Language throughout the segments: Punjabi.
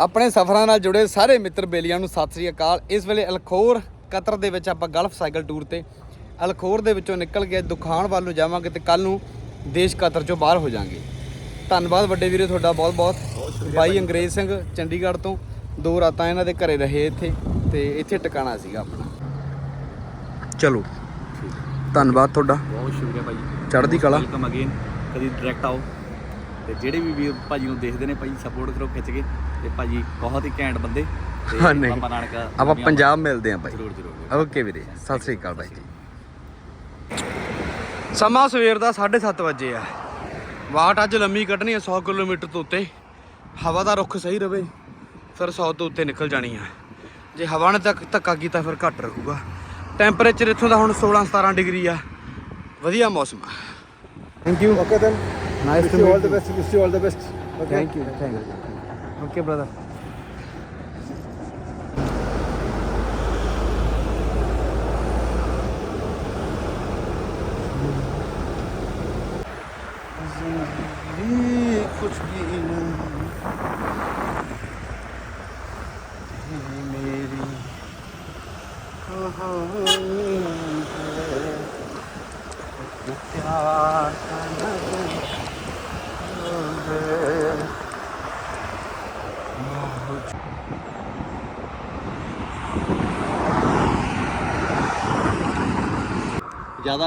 ਆਪਣੇ ਸਫ਼ਰਾਂ ਨਾਲ ਜੁੜੇ ਸਾਰੇ ਮਿੱਤਰ ਬੇਲੀਆਂ ਨੂੰ ਸਤਿ ਸ੍ਰੀ ਅਕਾਲ। ਇਸ ਵੇਲੇ ਅਲਖੋਰ ਕਤਰ ਦੇ ਵਿੱਚ ਆਪਾਂ ਗਲਫ ਸਾਈਕਲ ਟੂਰ ਤੇ ਅਲਖੋਰ ਦੇ ਵਿੱਚੋਂ ਨਿਕਲ ਕੇ ਦੁਖਾਨ ਵੱਲ ਨੂੰ ਜਾਵਾਂਗੇ ਤੇ ਕੱਲ ਨੂੰ ਦੇਸ਼ ਕਤਰ ਚੋਂ ਬਾਹਰ ਹੋ ਜਾਾਂਗੇ। ਧੰਨਵਾਦ ਵੱਡੇ ਵੀਰੇ ਤੁਹਾਡਾ ਬਹੁਤ ਬਹੁਤ ਬਾਈ ਅੰਗਰੇਜ਼ ਸਿੰਘ ਚੰਡੀਗੜ੍ਹ ਤੋਂ। ਦੋ ਰਾਤਾਂ ਇਹਨਾਂ ਦੇ ਘਰੇ ਰਹੇ ਇੱਥੇ ਤੇ ਇੱਥੇ ਟਿਕਾਣਾ ਸੀਗਾ ਆਪਣਾ। ਚਲੋ ਧੰਨਵਾਦ ਤੁਹਾਡਾ। ਬਹੁਤ ਸ਼ੁਕਰੀਆ ਭਾਈ। ਚੜ੍ਹਦੀ ਕਲਾ। ਵੈਲਕਮ ਅਗੇਨ ਕਦੀ ਡਾਇਰੈਕਟ ਆਓ। ਤੇ ਜਿਹੜੇ ਵੀ ਵੀਰ ਭਾਜੀ ਨੂੰ ਦੇਖਦੇ ਨੇ ਭਾਈ ਸਪੋਰਟ ਕਰੋ ਖਿੱਚ ਕੇ ਤੇ ਭਾਜੀ ਬਹੁਤ ਹੀ ਘੈਂਟ ਬੰਦੇ ਤੇ ਹਾਂ, ਨਹੀਂ। ਬਾਬਾ ਨਾਨਕ ਆਪਾਂ ਪੰਜਾਬ ਮਿਲਦੇ ਆਂ ਬਾਈ ਜ਼ਰੂਰ ਜ਼ਰੂਰ ਓਕੇ ਵੀਰੇ ਸਤਿ ਸ੍ਰੀ ਅਕਾਲ ਬਾਈ ਜੀ ਸਮਾਂ ਸਵੇਰ ਦਾ 7:30 ਵਜੇ ਆ। ਵਾਟ ਅੱਜ ਲੰਮੀ ਕੱਢਣੀ ਆ 100 ਕਿਲੋਮੀਟਰ ਤੋਂ ਉੱਤੇ। ਹਵਾ ਦਾ ਰੁਖ ਸਹੀ ਰਵੇ ਫਿਰ 100 ਤੋਂ ਉੱਤੇ ਨਿਕਲ ਜਾਣੀ ਆ। ਜੇ ਹਵਾ ਨੇ ਤੱਕ ਧੱਕਾ ਕੀਤਾ ਫਿਰ ਘੱਟ ਰਹੂਗਾ। ਟੈਂਪਰੇਚਰ ਇੱਥੋਂ ਦਾ ਹੁਣ 16 17 ਡਿਗਰੀ ਆ। ਵਧੀਆ ਮੌਸਮ ਆ। Thank you Okay then. Nice wish to meet you. All the best. Wish you all the best. Okay. Thank you. Thank you. Okay, brother.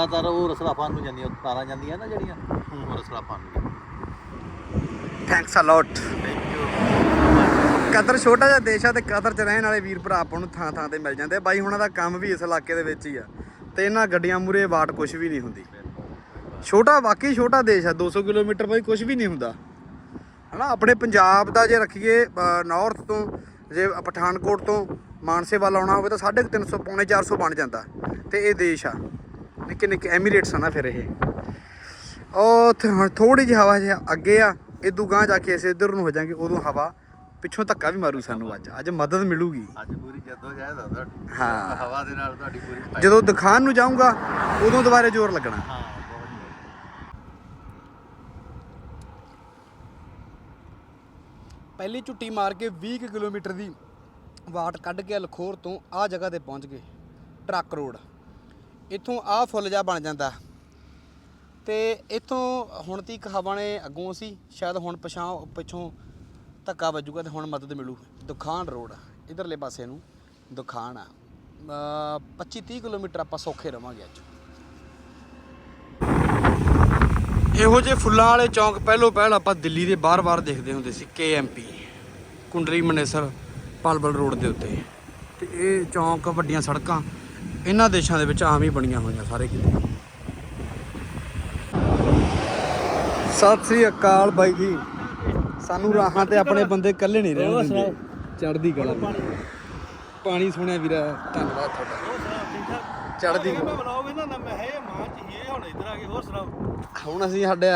ਜ਼ਿਆਦਾਤਰ ਉਹ ਰਸਲਾਫਾਨ ਨੂੰ ਜਾਂਦੀਆਂ ਤਾਰਾਂ ਜਾਂਦੀਆਂ ਨਾ ਜਿਹੜੀਆਂ ਉਹ ਰਸਲਾਫਾਨ ਨੂੰ ਥੈਂਕਸ ਅ ਲੋਟ ਕਤਰ ਛੋਟਾ ਜਿਹਾ ਦੇਸ਼ ਆ ਤੇ ਕਤਰ ਚ ਰਹਿਣ ਵਾਲੇ ਵੀਰ ਭਰਾ ਆਪਾਂ ਨੂੰ ਥਾਂ ਥਾਂ ਤੇ ਮਿਲ ਜਾਂਦੇ ਆ। ਬਾਈ ਹੁਣਾਂ ਦਾ ਕੰਮ ਵੀ ਇਸ ਇਲਾਕੇ ਦੇ ਵਿੱਚ ਹੀ ਆ ਤੇ ਇਹਨਾਂ ਗੱਡੀਆਂ ਮੂਰੇ ਵਾਟ ਕੁਝ ਵੀ ਨਹੀਂ ਹੁੰਦੀ। ਛੋਟਾ ਵਾਕਈ ਛੋਟਾ ਦੇਸ਼ ਆ 200 ਕਿਲੋਮੀਟਰ ਬਾਈ ਕੁਝ ਵੀ ਨਹੀਂ ਹੁੰਦਾ। ਹਨਾ ਆਪਣੇ ਪੰਜਾਬ ਦਾ ਜੇ ਰੱਖੀਏ ਨਾਰਥ ਤੋਂ ਜੇ ਪਠਾਨਕੋਟ ਤੋਂ ਮਾਨਸੇ ਵੱਲ ਆਉਣਾ ਹੋਵੇ ਤਾਂ 350 ਪੌਣੇ 400 ਬਣ ਜਾਂਦਾ। ਤੇ ਇਹ ਦੇਸ਼ ਆ। ਨਿੱਕੇ ਨਿੱਕੇ ਐਮੀਰੇਟਸ ਆ ਨਾ ਫਿਰ ਇਹ। ਉਹ ਉੱਥੇ ਹੁਣ ਥੋੜੀ ਜਿਹੀ ਹਵਾ ਜੇ ਅੱਗੇ ਆ ਇਦੋਂ ਗਾਂ ਜਾ ਕੇ ਅਸੀਂ ਇੱਧਰ ਨੂੰ ਹੋ ਜਾਾਂਗੇ ਉਦੋਂ ਹਵਾ ਪਿੱਛੋਂ ਧੱਕਾ ਵੀ ਮਾਰੂ ਸਾਨੂੰ ਅੱਜ। ਅੱਜ ਮਦਦ ਮਿਲੂਗੀ। ਅੱਜ ਪੂਰੀ ਜਦੋਂ ਜਾਇਦਾ ਤੁਹਾਡੀ। ਹਾਂ। ਹਵਾ ਦੇ ਨਾਲ ਤੁਹਾਡੀ ਪੂਰੀ ਜਦੋਂ ਦਿਖਾਣ ਨੂੰ ਜਾਊਂਗਾ ਉਦੋਂ ਦੁਬਾਰੇ ਜ਼ੋਰ ਲੱਗਣਾ। ਹਾਂ ਪਹਿਲੀ ਝੁੱਟੀ ਮਾਰ ਕੇ 20 ਕੁ ਕਿਲੋਮੀਟਰ ਦੀ ਵਾਟ ਕੱਢ ਕੇ ਲਖੋਰ ਤੋਂ ਆਹ ਜਗ੍ਹਾ ਤੇ ਪਹੁੰਚ ਗਏ ਟਰੱਕ ਰੋਡ। ਇੱਥੋਂ ਆਹ ਫੁੱਲ ਜਾ ਬਣ ਜਾਂਦਾ। ਤੇ ਇੱਥੋਂ ਹੁਣ ਤੀ ਹਵਾ ਨੇ ਅੱਗੋਂ ਸੀ, ਸ਼ਾਇਦ ਹੁਣ ਪਛਾਂ ਪਿੱਛੋਂ ਧੱਕਾ ਵੱਜੂਗਾ ਤੇ ਹੁਣ ਮਦਦ ਮਿਲੂ। ਦੁਖਾਨ ਰੋਡ ਇਧਰਲੇ ਪਾਸੇ ਨੂੰ ਦੁਖਾਨ ਆ। 25 30 ਕਿਲੋਮੀਟਰ ਆਪਾਂ ਸੌਖੇ ਰਵਾਂਗੇ ਅੱਜ। ਇਹੋ ਜਿਹੇ ਫੁੱਲਾਂ ਵਾਲੇ ਚੌਂਕ ਪਹਿਲੋਂ ਪਹਿਲ ਆਪਾਂ ਦਿੱਲੀ ਦੇ ਬਾਰ-ਬਾਰ ਦੇਖਦੇ ਹੁੰਦੇ ਸੀ KMP ਕੁੰਡਰੀ ਮਨੇਸਰ ਪਲਬਲ ਰੋਡ ਦੇ ਉੱਤੇ। ਤੇ ਇਹ ਚੌਂਕ ਵੱਡੀਆਂ ਸੜਕਾਂ ਇਹਨਾਂ ਦੇਸ਼ਾਂ ਦੇ ਵਿੱਚ ਆਮ ਹੀ ਬਣੀਆਂ ਹੋਈਆਂ ਸਾਰੇ ਕਿਤੇ। ਸਤਿ ਸ੍ਰੀ ਅਕਾਲ ਬਾਈ ਜੀ। ਸਾਨੂੰ ਰਾਹਾਂ ਤੇ ਆਪਣੇ ਬੰਦੇ ਇਕੱਲੇ ਨਹੀਂ ਰਹਿਣ ਦਿੰਦੇ। ਚੜ੍ਹਦੀ ਕਲਾ ਪਾਣੀ। ਸੁਣਿਆ ਵੀਰਾ ਧੰਨਵਾਦ ਤੁਹਾਡਾ। ਚੜ੍ਹਦੀ ਕਲਾ। ਬਣਾਓਗੇ ਨਾ ਮੈਂ ਹੈ ਮਾਂ ਚ ਇਹ ਹੁਣ ਇੱਧਰ ਆ ਕੇ ਹੋਰ ਸੁਣਾਓ? ਹੁਣ ਅਸੀਂ ਸਾਡੇ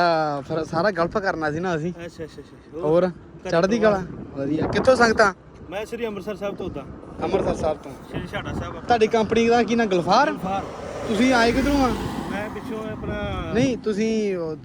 ਫਿਰ ਸਾਰਾ ਗਲਫ ਕਰਨਾ ਸੀ ਨਾ ਅਸੀਂ। ਅੱਛਾ ਅੱਛਾ ਅੱਛਾ ਹੋਰ? ਚੜ੍ਹਦੀ ਕਲਾ। ਵਧੀਆ। ਕਿੱਥੋਂ ਸੰਗਤਾਂ? ਮੈਂ ਸ੍ਰੀ ਅੰਮ੍ਰਿਤਸਰ ਸਾਹਿਬ ਤੋਂ ਉਦਾਂ। ਅੰਮ੍ਰਿਤਸਰ ਸਾਹਿਬ ਤੋਂ। ਸ੍ਰੀ ਛਾੜਾ ਸਾਹਿਬ ਤੁਹਾਡੀ ਕੰਪਨੀ ਦਾ ਕੀ ਨਾ? ਗਲਫਾਰ? ਫਾਰ ਤੁਸੀਂ ਆਏ ਕਿਧਰੋਂ ਆ? ਮੈਂ ਪਿੱਛੋਂ ਆਪਣਾ ਨਹੀਂ ਤੁਸੀਂ ਉਹ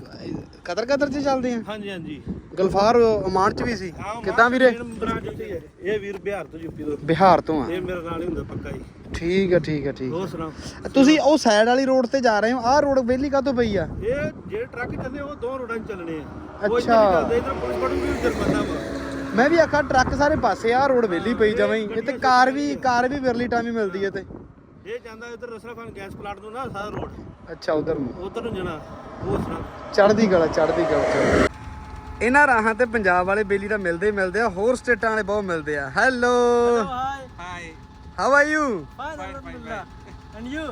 ਕਦਰ ਕਦਰ ਚ ਚੱਲਦੇ ਆ? ਹਾਂਜੀ ਹਾਂਜੀ। ਗਲਫਾਰ ਓਮਾਨ ਚ ਵੀ ਸੀ? ਕਿੱਦਾਂ ਵੀਰੇ। ਇਹ ਵੀਰ ਬਿਹਾਰ ਤੋਂ ਯੂਪੀ ਤੋਂ। ਬਿਹਾਰ ਤੋਂ ਆ? ਇਹ ਮੇਰੇ ਨਾਲ ਹੀ ਹੁੰਦਾ ਪੱਕਾ ਜੀ। ਠੀਕ ਆ ਠੀਕ ਆ ਠੀਕ ਹੋਰ ਆ। ਸੁਣਾਓ? ਤੁਸੀਂ ਉਹ ਸਾਈਡ ਵਾਲੀ ਰੋਡ ਤੇ ਜਾ ਰਹੇ ਹੋ। ਆਹ ਰੋਡ ਵਿਹਲੀ ਕਾਹਤੋਂ ਪਈ ਆ? ਇਹ ਜਿਹੜੇ ਟਰੱਕ ਚੱਲੇ ਉਹ ਦੋ ਰੋਡਾਂ 'ਚ ਚੱਲਣੇ ਆ। ਉਹ ਇੱਧਰ ਅੱਛਾ। ਚੱਲਦੇ ਇਧਰ ਪੁਲਿਸ ਬਟੂ ਵੀ ਜੁਰਮਾਨਾ ਵਾ। ਮੈਂ ਵੀ ਆਖਾ ਟਰੱਕ ਸਾਰੇ ਪਾਸੇ ਆ ਰੋਡ ਵਿਹਲੀ ਪਈ ਜਾਵਾਂ ਹੀ। ਤੇ ਕਾਰ ਵੀ ਕਾਰ ਵੀ ਵਿਰਲੀ ਟਾਈਮ ਹੀ ਮਿਲਦੀ ਹੈ ਤੇ ਇਹ ਜਾਂਦਾ ਇਧਰ ਰਸਰਾਫਾਨ ਗੈਸ ਪਲਾਂਟ ਤੋਂ ਨਾ ਸਾਰਾ ਰੋਡ। ਅੱਛਾ ਉਧਰ ਨੂੰ। ਉਧਰ ਨੂੰ ਜਾਣਾ ਹੋਰ ਸੁਣਾ। ਚੜ੍ਹਦੀ ਕਲਾ ਚੜ੍ਹਦੀ ਕਲਾ ਚੜ੍ਹਦੀ। ਇਹਨਾਂ ਰਾਹਾਂ ਤੇ ਪੰਜਾਬ ਵਾਲੇ ਬੇਲੀ ਤਾਂ ਮਿਲਦੇ ਮਿਲਦੇ ਆ ਹੋਰ ਸਟੇਟਾਂ ਵਾਲੇ ਬਹੁਤ ਮਿਲਦੇ ਆ। Hello. Hi hi how are you Fine, Alhamdulillah. And you?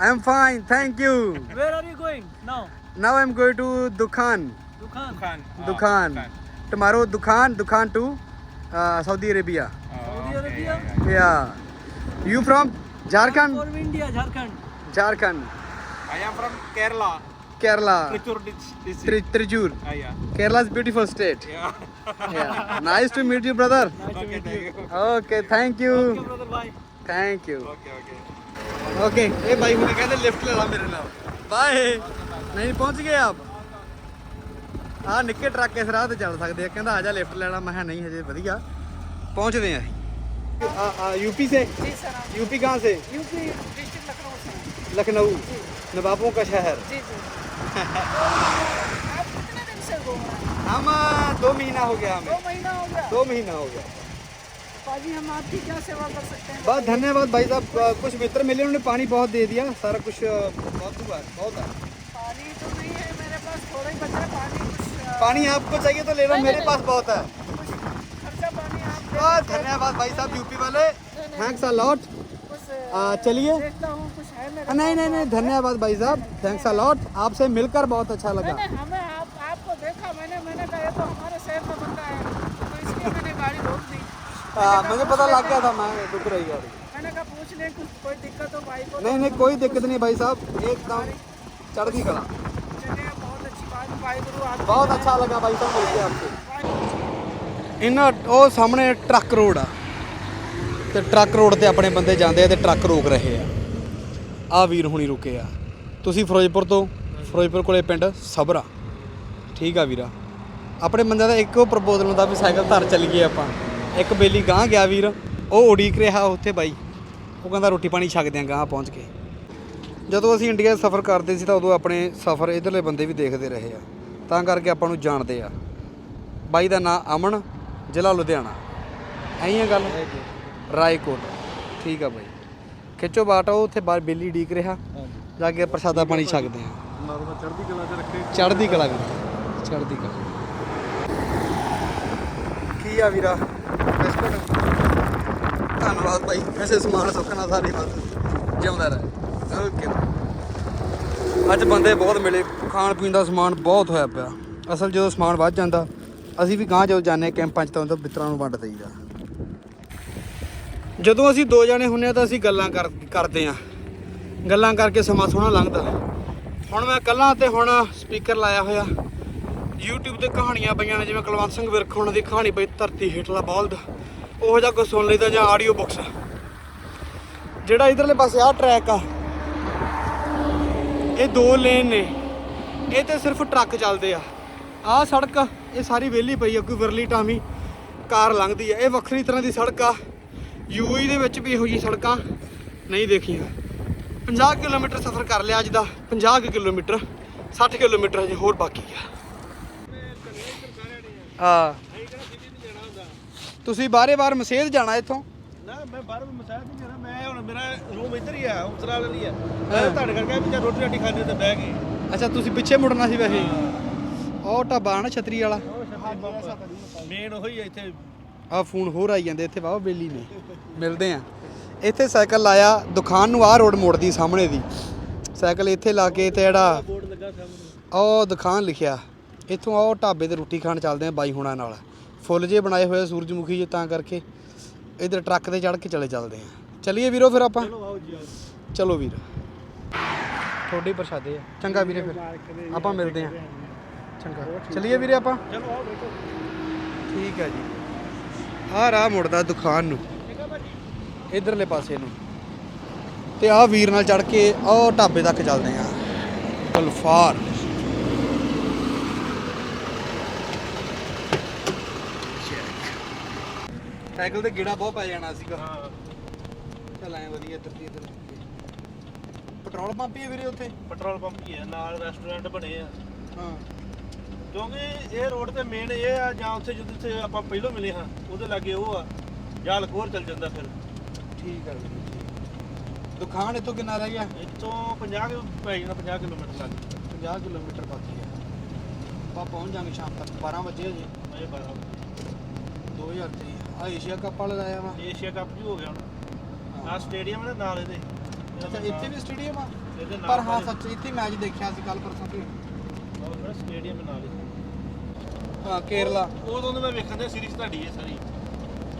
I am fine thank you Where are you going now? Now I am going to Dukhan Dukhan. Dukhan. Tomorrow Dukhan Dukhan to Saudi Arabia you from Jharkhand Jharkhand Jharkhand I am from Kerala Kerala Trichur Kerala is beautiful state nice to meet you brother okay thank you thank you okay okay भाई मैं कहता लेफ़्ट ले रहा मेरे नाम बाय नहीं पहुँच गए आप ਆ ਨਿੱਕੇ ਟਰੱਕ ਇਸ ਰਾਹ ਤੇ ਚੱਲ ਸਕਦੇ ਆ ਕਹਿੰਦਾ ਆ ਜਾ ਲਿਫਟ ਲੈਣਾ ਮੈਂ ਕਿਹਾ ਨਹੀਂ ਹਜੇ ਵਧੀਆ पहुंचते हैं आ, आ, यूपी से जी सर हाँ। यूपी कहाँ से यूपी डिस्ट्रिक्ट लखनऊ से हैं। लखनऊ नवाबों का शहर जी जी आप कितने दिन से घूम रहे हैं हम आ, दो महीना हो गया दो हमें महीना हो गया दो महीना हो गया पाजी हम आपकी क्या सेवा कर सकते हैं बहुत धन्यवाद भाई साहब आ, कुछ मित्र मिले उन्होंने पानी बहुत दे दिया सारा कुछ आ, बहुत हुआ है, बहुत है पानी तो नहीं है मेरे पास थोड़ा ही बचा है पानी कुछ अ, पानी आपको चाहिए तो ले लो मेरे पास बहुत है। बहुत धन्यवाद भाई साहब यूपी वाले। थैंक्स अ लॉट कुछ आ, अ, चलिए। हूँ है नहीं नहीं नहीं धन्यवाद भाई साहब थैंक्स अ लॉट आपसे मिलकर बहुत अच्छा लगा। हमें आप आपको देखा मैंने मैंने कहा तो हमारे शहर का बंदा है तो इसलिए मैंने गाड़ी रोक दी। हाँ, मुझे पता लग गया था मैं रुक रही गाड़ी। मैंने कहा पूछ लें कुछ कोई दिक्कत हो भाई को नहीं नहीं कोई दिक्कत नहीं भाई साहब एकदम चढ़ती कला ਬਹੁਤ ਅੱਛਾ ਲੱਗਾ ਬਾਈ ਸਾਹਿਬ ਮਿਲ ਕੇ ਆਪਸੇ ਇਹਨਾਂ ਉਹ ਸਾਹਮਣੇ ਟਰੱਕ ਰੋਡ ਆ। ਤੇ ਟਰੱਕ ਰੋਡ ਤੇ ਆਪਣੇ ਬੰਦੇ ਜਾਂਦੇ ਆ ਤੇ ਟਰੱਕ ਰੋਕ ਰਹੇ ਆ। ਆ ਵੀਰ ਹੁਣੀ ਰੁਕੇ ਆ। ਤੁਸੀਂ ਫਿਰੋਜ਼ਪੁਰ ਤੋਂ ਫਿਰੋਜ਼ਪੁਰ ਕੋਲੇ ਪਿੰਡ ਸਬਰਾ। ਠੀਕ ਆ ਵੀਰਾ। ਆਪਣੇ ਬੰਦਿਆਂ ਦਾ ਇੱਕੋ ਪ੍ਰਪੋਜ਼ਲ ਹੁੰਦਾ ਵੀ ਸਾਈਕਲ ਧਰ ਚੱਲੀਏ ਆਪਾਂ। ਇੱਕ ਬੇਲੀ ਗਾਂ ਗਿਆ ਵੀਰ ਉਹ ਉਡੀਕ ਰਿਹਾ ਉੱਥੇ ਬਾਈ। ਉਹ ਕਹਿੰਦਾ ਰੋਟੀ ਪਾਣੀ ਛਕਦੇ ਆ ਗਾਂ ਪਹੁੰਚ ਕੇ। ਜਦੋਂ ਅਸੀਂ ਇੰਡੀਆ ਸਫ਼ਰ ਕਰਦੇ ਸੀ ਤਾਂ ਉਦੋਂ ਆਪਣੇ ਸਫ਼ਰ ਇਧਰਲੇ ਬੰਦੇ ਵੀ ਦੇਖਦੇ ਰਹੇ ਆ। ਤਾਂ ਕਰਕੇ ਆਪਾਂ ਨੂੰ ਜਾਣਦੇ ਆ। ਬਾਈ ਦਾ ਨਾਂ ਅਮਨ ਜ਼ਿਲ੍ਹਾ ਲੁਧਿਆਣਾ। ਐਂ ਗੱਲ? ਰਾਏਕੋਟ। ਠੀਕ ਆ ਬਾਈ। ਖਿੱਚੋ ਬਾਟਾ ਉੱਥੇ ਬਾਹਰ ਬੇਲੀ ਡੀਕ ਰਿਹਾ। ਜਾ ਕੇ ਪ੍ਰਸ਼ਾਦਾ ਪਾਣੀ ਛਕਦੇ ਆ। ਚੜ੍ਹਦੀ ਕਲਾ 'ਚ ਰੱਖੇ। ਚੜ੍ਹਦੀ ਕਲਾ ਵਿੱਚ ਚੜ੍ਹਦੀ ਕਲਾ। ਕੀ ਆ ਵੀਰਾ? ਧੰਨਵਾਦ ਭਾਈ ਐਸੇ ਸਮਾਨ ਸੁੱਕਣਾ ਸਾਰੀ ਬਾਤ। ਜਿਉਂਦਾ ਰਹੇ। ਓਕੇ ਅੱਜ ਬੰਦੇ ਬਹੁਤ ਮਿਲੇ, ਖਾਣ ਪੀਣ ਦਾ ਸਮਾਨ ਬਹੁਤ ਹੋਇਆ ਪਿਆ। ਅਸਲ ਜਦੋਂ ਸਮਾਨ ਵੱਧ ਜਾਂਦਾ, ਅਸੀਂ ਵੀ ਗਾਂ ਜਦੋਂ ਜਾਂਦੇ ਹਾਂ ਕੈਂਪਾਂ 'ਚ ਤਾਂ ਉਦੋਂ ਮਿੱਤਰਾਂ ਨੂੰ ਵੰਡ ਦਈਦਾ। ਜਦੋਂ ਅਸੀਂ ਦੋ ਜਣੇ ਹੁੰਨੇ ਆ ਤਾਂ ਅਸੀਂ ਗੱਲਾਂ ਕਰ, ਕਰਦੇ ਆ ਗੱਲਾਂ ਕਰਕੇ ਸਮਾਂ ਸੋਹਣਾ ਲੰਘਦਾ। ਹੁਣ ਮੈਂ ਕੱਲਾ ਤੇ ਹੁਣ ਸਪੀਕਰ ਲਾਇਆ ਹੋਇਆ। YouTube ਤੇ ਕਹਾਣੀਆਂ ਪਈਆਂ ਨੇ, ਜਿਵੇਂ ਕੁਲਵੰਤ ਸਿੰਘ ਵਿਰਕ ਉਹਨਾਂ ਦੀ ਕਹਾਣੀ ਪਈ, ਧਰਤੀ ਹੇਠਲਾ ਬਲਦ। ਉਹੋ ਜਿਹਾ ਕੁਝ ਸੁਣ ਲਈਦਾ ਜਾਂ ਆਡੀਓ ਬੁੱਕਸ ਜਿਹੜਾ ਇਧਰਲੇ ਪਾਸੇ ਆਹ ਟਰੈਕ ਆ ਇਹ ਦੋ ਲੇਨ ਨੇ। ਇਹ ਤੇ ਸਿਰਫ ਟਰੱਕ ਚੱਲਦੇ ਆ। ਆਹ ਸੜਕ, ਇਹ ਸਾਰੀ ਵਿਹਲੀ ਪਈ ਆ, ਕੋਈ ਵਿਰਲੀ ਟਾਮੀ ਕਾਰ ਲੰਘਦੀ ਆ। ਇਹ ਵੱਖਰੀ ਤਰ੍ਹਾਂ ਦੀ ਸੜਕ ਆ। ਯੂਈ ਦੇ ਵਿੱਚ ਵੀ ਇਹੋ ਜਿਹੀ ਸੜਕਾਂ ਨਹੀਂ ਦੇਖੀਆਂ। 50 ਕਿਲੋਮੀਟਰ ਸਫ਼ਰ ਕਰ ਲਿਆ ਅੱਜ ਦਾ। 50 ਕੁ ਕਿਲੋਮੀਟਰ 60 ਕਿਲੋਮੀਟਰ ਅਜੇ ਹੋਰ ਬਾਕੀ ਆ। ਹਾਂ। ਤੁਸੀਂ ਬਾਰੇ ਬਾਰ ਮਸੇਦ ਜਾਣਾ ਇੱਥੋਂ? ਨਾ ਮੈਂ ਬਾਹਰ ਮਸਾਜ ਨਹੀਂ ਜਾਣਾ ਮੈਂ ਹੁਣ ਮੇਰਾ ਰੂਮ ਇੱਧਰ ਹੀ ਆ ਉਤਰਾ ਵਾਲੀ ਆ। ਮੈਂ ਤੁਹਾਡੇ ਕਰਕੇ ਵੀ ਜਾਂ ਰੋਟੀ ਰਾਟੀ ਖਾਣੇ ਤੇ ਬਹਿ ਗਏ ਅੱਛਾ ਤੁਸੀਂ ਪਿੱਛੇ ਮੁੜਨਾ ਸੀ ਵੈਸੇ? ਉਹ ਢਾਬਾ ਨਾ ਛਤਰੀ ਵਾਲਾ। ਮੇਨ ਉਹੀ ਆ ਇੱਥੇ। ਆ ਫੋਨ ਹੋਰ ਆਈ ਜਾਂਦੇ ਇੱਥੇ ਵਾਹ ਬੇਲੀ ਨੇ। ਮਿਲਦੇ ਆ। ਇੱਥੇ ਸਾਈਕਲ ਲਾਇਆ ਦੁਕਾਨ ਨੂੰ ਆਹ ਰੋਡ ਮੋੜਦੀ ਸਾਹਮਣੇ ਦੀ। ਸਾਈਕਲ ਇੱਥੇ ਲਾ ਕੇ ਤੇ ਜਿਹੜਾ ਬੋਰਡ ਲੱਗਾ ਸਾਹਮਣੇ। ਉਹ ਦੁਕਾਨ ਲਿਖਿਆ। ਇੱਥੋਂ ਆਹ ਢਾਬੇ ਤੇ ਰੋਟੀ ਖਾਣ ਚੱਲਦੇ ਆ ਬਾਈ ਹੁਣਾਂ ਨਾਲ। ਫੁੱਲ ਜੇ ਬਣਾਏ ਹੋਏ ਆ ਸੂਰਜਮੁਖੀ ਜੇ ਤਾਂ ਕਰਕੇ। ਇਧਰ ਟਰੱਕ ਤੇ ਚੜ੍ਹ ਕੇ ਚਲੇ ਚੱਲਦੇ ਆ। ਚਲਿਏ ਵੀਰੋ ਫਿਰ ਆਪਾਂ। ਚਲੋ ਵੀਰ। ਤੁਹਾਡੇ ਪ੍ਰਸ਼ਾਦੇ ਆ। ਚੰਗਾ ਵੀਰੇ ਫਿਰ। ਆਪਾਂ ਮਿਲਦੇ ਆ। ਚੰਗਾ। ਚਲਿਏ ਵੀਰੇ ਆਪਾਂ। ਚਲੋ ਆਓ ਬੈਠੋ ਠੀਕ ਹੈ ਜੀ। ਆਹ ਰਾਹ ਮੁੜਦਾ ਦੁਕਾਨ ਨੂੰ। ਇਧਰਲੇ ਪਾਸੇ ਨੂੰ। ਤੇ ਆਹ ਵੀਰ ਨਾਲ ਚੜ ਕੇ ਆਹ ਢਾਬੇ ਤੱਕ ਚੱਲਦੇ ਆ। ਗਲਫਾਰ ਸਾਈਕਲ ਤੇ ਗੇੜਾ ਬਹੁਤ ਪੈ ਜਾਣਾ ਸੀਗਾ। ਹਾਂ। ਚੱਲ ਐ ਵਧੀਆ ਇੱਧਰ ਦੀ ਇੱਧਰ ਪੈਟਰੋਲ ਪੰਪ ਹੀ ਆ ਵੀਰੇ ਉੱਥੇ? ਪੈਟਰੋਲ ਪੰਪ ਹੀ ਆ ਨਾਲ ਰੈਸਟੋਰੈਂਟ ਬਣੇ ਆ। ਹਾਂ। ਕਿਉਂਕਿ ਇਹ ਰੋਡ ਤੇ ਮੇਨ ਇਹ ਆ ਜਾਂ ਉੱਥੇ ਜਿੱਥੇ ਉੱਥੇ ਆਪਾਂ ਪਹਿਲਾਂ ਮਿਲੇ ਹਾਂ ਉਹਦੇ ਲਾਗੇ ਉਹ ਆ ਜਾਂ ਲਖੋਰ ਚੱਲ ਜਾਂਦਾ ਫਿਰ। ਠੀਕ ਹੈ ਵੀਰੇ ਦੁਕਾਨ ਇੱਥੋਂ ਕਿੰਨਾ ਰਹਿ ਗਿਆ? ਇੱਥੋਂ 50 ਕਿ ਪੈ ਜਾਣਾ 50 ਕਿਲੋਮੀਟਰ ਲੱਗ। 50 ਕਿਲੋਮੀਟਰ ਬਾਕੀ ਹੈ ਆਪਾਂ ਪਹੁੰਚ ਜਾਵਾਂਗੇ ਸ਼ਾਮ ਤੱਕ 12 ਵਜੇ ਇਹ 12 2023 ਆ ਏਸ਼ੀਆ ਕੱਪ ਵਾਲਾ ਲਾਇਆ ਵਾ। ਏਸ਼ੀਆ ਕੱਪ ਵੀ ਹੋ ਗਿਆ ਹੁਣ। ਆ ਸਟੇਡੀਅਮ ਨੇ ਨਾਲ ਇਹਦੇ। ਅੱਛਾ ਇੱਥੇ ਵੀ ਸਟੇਡੀਅਮ ਆ? ਇਹਦੇ ਨਾਲ ਪਰ ਹਾਂ ਸੱਚ ਇੱਥੇ ਮੈਚ ਦੇਖਿਆ ਸੀ ਕੱਲ ਪਰਸੋਂ ਤੇ ਸਟੇਡੀਅਮ ਨਾਲ ਹੀ? ਹਾਂ ਕੇਰਲਾ। ਉਦੋਂ ਤਾਂ ਮੈਂ ਵੇਖਣ ਦੇ ਸੀਰੀਜ਼ ਤੁਹਾਡੀ ਹੈ ਸਾਰੀ।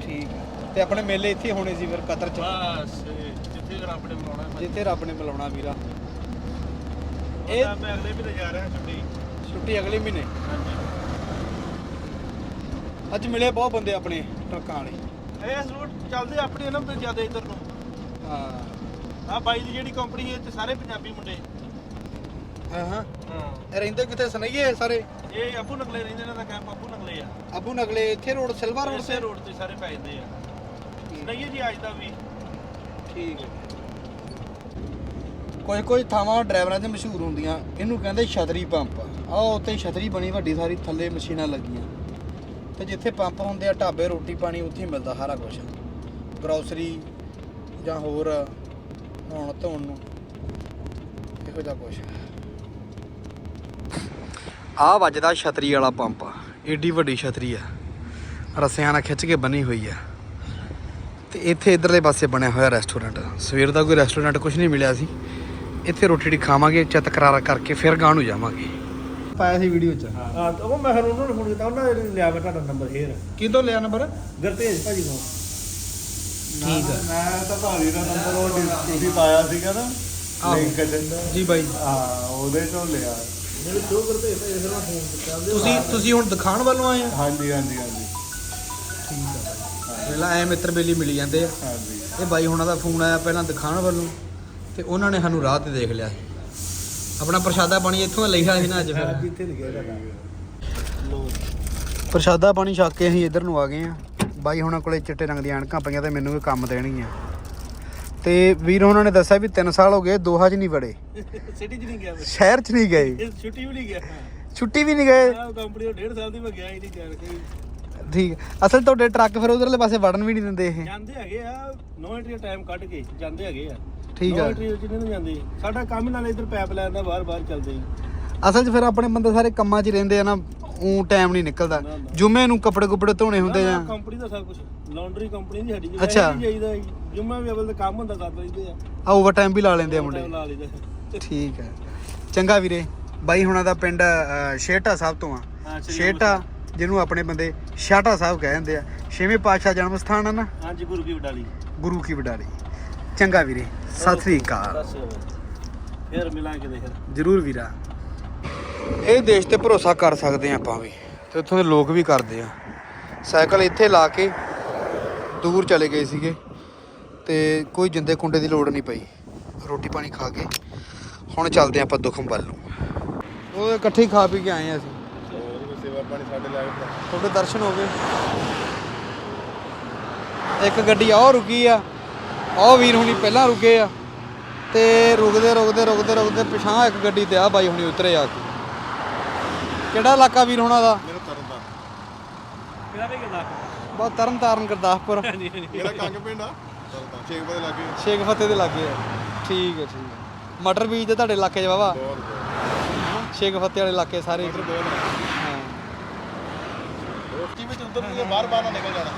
ਠੀਕ ਹੈ। ਤੇ ਆਪਣੇ ਮੇਲੇ ਇੱਥੇ ਹੋਣੇ ਸੀ ਫਿਰ ਕਤਰ ਚ। ਬਸ ਜਿੱਥੇ ਰੱਬ ਨੇ ਬੁਲਾਉਣਾ ਜਿੱਥੇ ਰੱਬ ਨੇ ਬੁਲਾਉਣਾ ਵੀਰਾ। ਇਹ ਇਹ ਮੈਂ ਅਗਲੇ ਮਹੀਨੇ ਜਾ ਰਿਹਾ ਛੁੱਟੀ। ਛੁੱਟੀ ਅਗਲੇ ਮਹੀਨੇ? ਹਾਂਜੀ। ਅੱਜ ਮਿਲੇ ਬਹੁਤ ਬੰਦੇ ਆਪਣੇ। ਟਰੱਕਾਂ ਵਾਲੇ ਇਹ ਰੂਟ ਚੱਲਦੇ ਆਪਣੇ ਇਹਨਾਂ ਤੇ ਜ਼ਿਆਦਾ ਇੱਧਰ ਨੂੰ। ਹਾਂ। ਆ ਬਾਈ ਦੀ ਜਿਹੜੀ ਕੰਪਨੀ ਹੈ ਤੇ ਸਾਰੇ ਪੰਜਾਬੀ ਮੁੰਡੇ। ਹਾਂ ਹਾਂ। ਹਾਂ। ਰਹਿੰਦੇ ਕਿੱਥੇ? ਸਨਈਏ ਸਾਰੇ? ਇਹ ਅੱਬੂ ਨਕਲੇ ਰਹਿੰਦੇ ਇਹਨਾਂ ਦਾ ਕੈਂਪ ਅੱਬੂ ਨਕਲੇ ਆ। ਅਬੂ ਨਗਲੇ ਇੱਥੇ ਰੋਡ ਸਿਲਵਰ ਰੋਡ ਇਸੇ ਰੋਡ ਤੇ ਸਾਰੇ ਪੈ ਜਾਂਦੇ ਆ। ਨਹੀਂ ਜੀ ਅੱਜ ਦਾ ਵੀ। ਠੀਕ ਹੈ। ਕੋਈ ਕੋਈ ਥਾਵਾਂ ਡਰਾਈਵਰਾਂ ਦੇ ਮਸ਼ਹੂਰ ਹੁੰਦੀਆਂ। ਇਹਨੂੰ ਕਹਿੰਦੇ ਛਤਰੀ ਪੰਪ। ਆ ਉੱਤੇ ਛਤਰੀ ਬਣੀ ਵੱਡੀ ਸਾਰੀ ਥੱਲੇ ਮਸ਼ੀਨਾਂ ਲੱਗੀਆਂ। ਤੇ ਜਿੱਥੇ ਪੰਪ ਹੁੰਦੇ ਆ, ਢਾਬੇ, ਰੋਟੀ ਪਾਣੀ ਉੱਥੇ ਹੀ ਮਿਲਦਾ ਸਾਰਾ ਕੁਝ ਗਰੋਸਰੀ ਜਾਂ ਹੋਰ ਨਹਾਉਣ, ਧੋਣ ਨੂੰ। ਇਹੋ ਜਿਹਾ ਕੁਝ ਆ ਵੱਜਦਾ ਛਤਰੀ ਵਾਲਾ ਪੰਪ। ਆ ਏਡੀ ਵੱਡੀ ਛਤਰੀ ਆ। ਰੱਸਿਆਂ ਨਾਲ ਖਿੱਚ ਕੇ ਬਣੀ ਹੋਈ ਆ। ਤੇ ਇੱਥੇ ਇਧਰਲੇ ਪਾਸੇ ਬਣਿਆ ਹੋਇਆ ਰੈਸਟੋਰੈਂਟ ਸਵੇਰ ਦਾ ਕੋਈ ਰੈਸਟੋਰੈਂਟ ਕੁਝ ਨਹੀਂ ਮਿਲਿਆ ਸੀ। ਇੱਥੇ ਰੋਟੀ ਟੀ ਖਾਵਾਂਗੇ ਚਿੱਤ ਕਰਾਰਾ ਕਰਕੇ ਫਿਰ ਗਾਂ ਨੂੰ ਜਾਵਾਂਗੇ। ਪਾਇਆ ਸੀ ਵੀਡੀਓ 'ਚ। ਹਾਂ ਉਹ ਮੈਂ ਫਿਰ ਉਹਨਾਂ ਨੂੰ ਫੋਨ ਕੀਤਾ ਉਹਨਾਂ ਨੇ ਲਿਆ ਮੈਂ ਤੁਹਾਡਾ ਨੰਬਰ ਫੇਰ। ਕਿਦੋਂ ਲਿਆ ਨੰਬਰ ਗਰਤੇਜ ਭਾਜੀ ਨੂੰ ਠੀਕ ਆ। ਮੈਂ ਤਾਂ ਭਾਜੀ ਦਾ ਨੰਬਰ ਉਹ ਡਿਸ- ਤੁਸੀਂ ਪਾਇਆ ਸੀਗਾ ਨਾ ਆਹੋ। ਲਿੰਕ ਦਿੰਦਾ ਜੀ ਬਾਈ। ਹਾਂ ਉਹਦੇ ਤੋਂ ਲਿਆ। ਮੇਰੇ ਦੋ ਗਰਤੇਜ ਭਾਜੀ ਫਿਰ ਮੈਂ ਫੋਨ ਕੀਤਾ ਉਹਦੇ ਤੁਸੀਂ ਤੁਸੀਂ ਹੁਣ ਦਿਖਾਣ ਵੱਲੋਂ ਆਏ ਆ ਹਾਂਜੀ ਹਾਂਜੀ ਹਾਂਜੀ। ਠੀਕ ਆ ਬਾਈ। ਪਹਿਲਾਂ ਐ ਮਿੱਤਰ ਬੇਲੀ ਮਿਲੀ ਜਾਂਦੇ ਆ। ਹਾਂਜੀ। ਇਹ ਬਾਈ ਹੁਣਾਂ ਦਾ ਫੋਨ ਆਇਆ ਪਹਿਲਾਂ ਦਿਖਾਣ ਵੱਲੋਂ ਤੇ ਉਹਨਾਂ ਨੇ ਸਾਨੂੰ ਰਾਹ ਤੇ ਦੇਖ ਲਿਆ। ਆਪਣਾ ਪ੍ਰਸ਼ਾਦਾ ਪਾਣੀ ਇੱਥੋਂ ਲਿਖਿਆ ਸੀ ਨਾ ਅੱਜ ਫਿਰ। ਜਿੱਥੇ ਲਿਖਿਆ ਤੁਹਾਡਾ ਪ੍ਰਸ਼ਾਦਾ ਪਾਣੀ ਛੱਕ ਕੇ ਅਸੀਂ ਇੱਧਰ ਨੂੰ ਆ ਗਏ ਆ। ਬਾਈ ਹੁਣਾਂ ਕੋਲੇ ਚਿੱਟੇ ਰੰਗ ਦੀਆਂ ਐਨਕਾਂ ਪਈਆਂ ਤੇ ਮੈਨੂੰ ਵੀ ਕੰਮ ਦੇਣਗੀਆਂ। ਤੇ ਵੀਰ ਉਹਨਾਂ ਨੇ ਦੱਸਿਆ ਵੀ 3 ਸਾਲ ਹੋ ਗਏ ਦੋਹਾ 'ਚ ਨਹੀਂ ਵੜੇ। ਸਿਟੀ 'ਚ ਨਹੀਂ ਗਿਆ ਮੈਂ ਸ਼ਹਿਰ 'ਚ ਨਹੀਂ ਗਏ। ਛੁੱਟੀ ਵੀ ਨਹੀਂ ਗਿਆ। ਛੁੱਟੀ ਵੀ ਨਹੀਂ ਗਏ। ਕੰਪਨੀ ਤੋਂ ਡੇਢ ਸਾਲ ਦੀ ਮੈਂ ਗਿਆ ਹੀ ਨਹੀਂ ਜਾਣ ਕੇ। ਠੀਕ ਅਸਲ ਤੁਹਾਡੇ ਟਰੱਕ ਫਿਰ ਉਧਰਲੇ ਪਾਸੇ ਵੜਨ ਵੀ ਨਹੀਂ ਦਿੰਦੇ ਇਹ। ਜਾਂਦੇ ਹੈਗੇ ਆ ਨੋ ਐਂਟਰੀ ਟਾਈਮ ਕੱਢ ਕੇ ਜਾਂਦੇ ਹੈਗੇ ਆ। ਠੀਕ ਨੋ ਆ। ਐਂਟਰੀ ਵਿੱਚ ਨਹੀਂ ਜਾਂਦੇ। ਸਾਡਾ ਕੰਮ ਨਾਲ ਇਧਰ ਪਾਈਪ ਲਾਈਨ ਦਾ ਬਾਹਰ ਬਾਹਰ ਚੱਲਦੇ ਜੀ ਅਸਲ 'ਚ ਫਿਰ ਆਪਣੇ ਬੰਦੇ ਸਾਰੇ ਕੰਮਾਂ 'ਚ ਹੀ ਰਹਿੰਦੇ ਆ ਨਾ ਉਹ ਟਾਈਮ ਨਹੀਂ ਨਿਕਲਦਾ। ਨਾ, ਨਾ। ਜੁਮੇ ਨੂੰ ਕੱਪੜੇ ਕੁਪੜੇ ਧੋਣੇ ਹੁੰਦੇ ਆ। ਕੰਪਨੀ ਦਾ ਸਭ ਕੁਝ ਲਾਂਡਰੀ ਕੰਪਨੀ ਦੀ ਸਾਡੀ ਜੀ ਅੱਛਾ। ਜਾਈਦਾ ਜੁਮਾ ਵੀ ਅਵਲ ਦਾ ਕੰਮ ਹੁੰਦਾ ਕਰ ਲਈਦੇ ਆ। ਆ ਓਵਰ ਟਾਈਮ ਵੀ ਲਾ ਲੈਂਦੇ ਆ ਮੁੰਡੇ। ਲਾ ਲਈਦਾ। ਠੀਕ ਹੈ। ਚੰਗਾ ਵੀਰੇ। ਬਾਈ ਹੁਣਾਂ ਦਾ ਪਿੰਡ ਅ, ਸਾਹਿਬ ਤੋਂ ਆ। ਹਾਂ, ਸ਼੍ਰੀ ਜਿਹਨੂੰ ਆਪਣੇ ਬੰਦੇ ਛਾਟਾ ਸਾਹਿਬ ਕਹਿ ਦਿੰਦੇ ਆ। ਛੇਵੇਂ ਪਾਤਸ਼ਾਹ ਜਨਮ ਸਥਾਨ ਆ ਨਾ? ਹਾਂਜੀ ਗੁਰੂ ਕੀ ਵਡਾਲੀ। ਗੁਰੂ ਕੀ ਵਡਾਲੀ। ਚੰਗਾ ਵੀਰੇ ਸਤਿ ਸ੍ਰੀ ਅਕਾਲ। ਫਿਰ ਮਿਲਾਂਗੇ ਜਰੂਰ ਵੀਰਾ। ਇਹ ਦੇਸ਼ ਤੇ ਭਰੋਸਾ ਕਰ ਸਕਦੇ ਆ ਆਪਾਂ ਵੀ ਤੇ ਇੱਥੋਂ ਦੇ ਲੋਕ ਵੀ ਕਰਦੇ ਆ। ਸਾਈਕਲ ਇੱਥੇ ਲਾ ਕੇ ਦੂਰ ਚਲੇ ਗਏ ਸੀਗੇ ਤੇ ਕੋਈ ਜਿੰਦੇ ਕੁੰਡੇ ਦੀ ਲੋੜ ਨਹੀਂ ਪਈ। ਰੋਟੀ ਪਾਣੀ ਖਾ ਕੇ ਹੁਣ ਚੱਲਦੇ ਆਪਾਂ ਦੁਖਮ ਵੱਲ ਨੂੰ। ਉਹ ਇਕੱਠੇ ਹੀ ਖਾ ਪੀ ਕੇ ਆਏ ਆ ਅਸੀਂ। ਪਾਣੀ ਸਾਡੇ ਲਾਇਕ ਤੁਹਾਡੇ ਦਰਸ਼ਨ ਹੋ ਗਏ। ਇੱਕ ਗੱਡੀ ਆ ਉਹ ਰੁਕੀ ਆ ਉਹ ਵੀਰ ਹੁਣੀ ਪਹਿਲਾਂ ਰੁਕੇ ਆ ਤੇ ਰੁਕਦੇ ਰੁਕਦੇ ਰੁਕਦੇ ਰੁਕਦੇ ਪਿਛਾਂ ਇੱਕ ਗੱਡੀ ਤੇ ਆ ਬਾਈ ਹੁਣੀ ਉਤਰੇ ਆ ਕੇ। ਕਿਹੜਾ ਇਲਾਕਾ ਵੀਰ ਹੁਣਾਂ ਦਾ? ਮੇਰਾ ਤਰਨਦਾ ਮੇਰਾ ਵੀ ਕਿਦਾਂ ਬਹੁਤ ਤਰਨ ਤਾਰਨ ਗੁਰਦਾਸਪੁਰ ਮੇਰਾ ਕੰਗ ਪਿੰਡ ਆ। ਤਰਨਦਾ ਛੇਕ ਵਜੇ ਲੱਗੇ। ਸ਼ੇਖ ਫਤਿਹ ਦੇ ਲਾਗੇ ਆ। ਠੀਕ ਹੈ ਠੀਕ ਹੈ ਮਟਰ ਬੀਜ ਤੇ ਤੁਹਾਡੇ ਇਲਾਕੇ 'ਚ ਵਾਵਾ ਬਹੁਤ ਬਹੁਤ। ਸ਼ੇਖ ਫਤਿਹ ਵਾਲੇ ਇਲਾਕੇ ਸਾਰੇ। ਬਹੁਤ ਰੋਟੀ ਵਿੱਚ ਉਧਰ ਨੂੰ ਬਾਹਰ ਬਾਹਰ ਨਾ ਨਿਕਲ ਜਾਣਾ।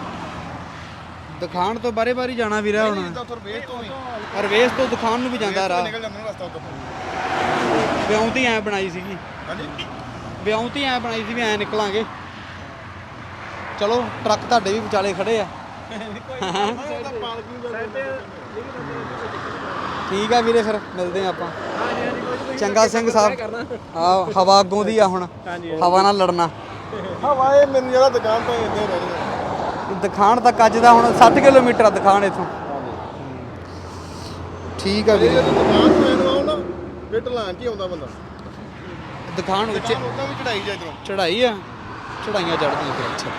ਦੁਕਾਨ ਤੋਂ ਬਾਰੇ ਬਾਰੀ ਜਾਣਾ ਵੀਰਾ ਹੁਣ। ਜਿੱਦਾਂ ਵੇਚ ਤੋਂ ਹੀ ਰਵੇਸ ਤੋਂ ਦੁਕਾਨ ਨੂੰ ਵੀ ਜਾਂਦਾ ਰਾਹ। ਨਿਕਲ ਜਾਂਦਾ ਨਾ ਰਸਤਾ ਉਧਰ ਵਿਆਉਂਤੀ ਐ ਬਣਾਈ ਸੀਗੀ। ਹਾਂਜੀ। ਵਿਆਉਂਤੀ ਐ ਬਣਾਈ ਸੀ ਵੀ ਐ ਨਿਕਲਾਂਗੇ। ਚਲੋ ਟਰੱਕ ਤੁਹਾਡੇ ਵੀ ਵਿਚਾਲੇ ਖੜੇ ਆ। ਠੀਕ ਆ ਵੀਰੇ ਫਿਰ ਮਿਲਦੇ ਆ ਆਪਾਂ। ਚੰਗਾ ਸਿੰਘ ਸਾਹਿਬ। ਆ ਹਵਾ ਅੱਗੋਂ ਦੀ ਆ ਹੁਣ। ਹਵਾ ਨਾਲ ਲੜਨਾ। ਹਵਾ ਇਹ ਮੈਨੂੰ ਜਿਹੜਾ ਦੁਕਾਨ ਤੋਂ ਇੱਥੇ ਰਹਿਣੀ ਹੈ ਦਿਖਾਣ ਤੱਕ ਅੱਜ ਦਾ ਹੁਣ 60 ਕਿਲੋਮੀਟਰ ਆ ਦਿਖਾਣ ਇਥੋਂ। ਠੀਕ ਆ ਵੀਰੇ। ਜਦੋਂ ਦੁਕਾਨ ਤੋਂ ਇਹਨੂੰ ਆਉ ਨਾ ਹੀ ਆਉਂਦਾ ਬੰਦਾ। ਦਿਖਾਣ ਵਿੱਚ ਦੁਕਾਨ ਉਦਾਂ ਵੀ ਚੜਾਈ ਜਾ ਇਧਰੋਂ। ਚੜਾਈ ਆ। ਚੜਾਈਆਂ ਚੜਦੀਆਂ ਫਿਰ ਅੱਛਾ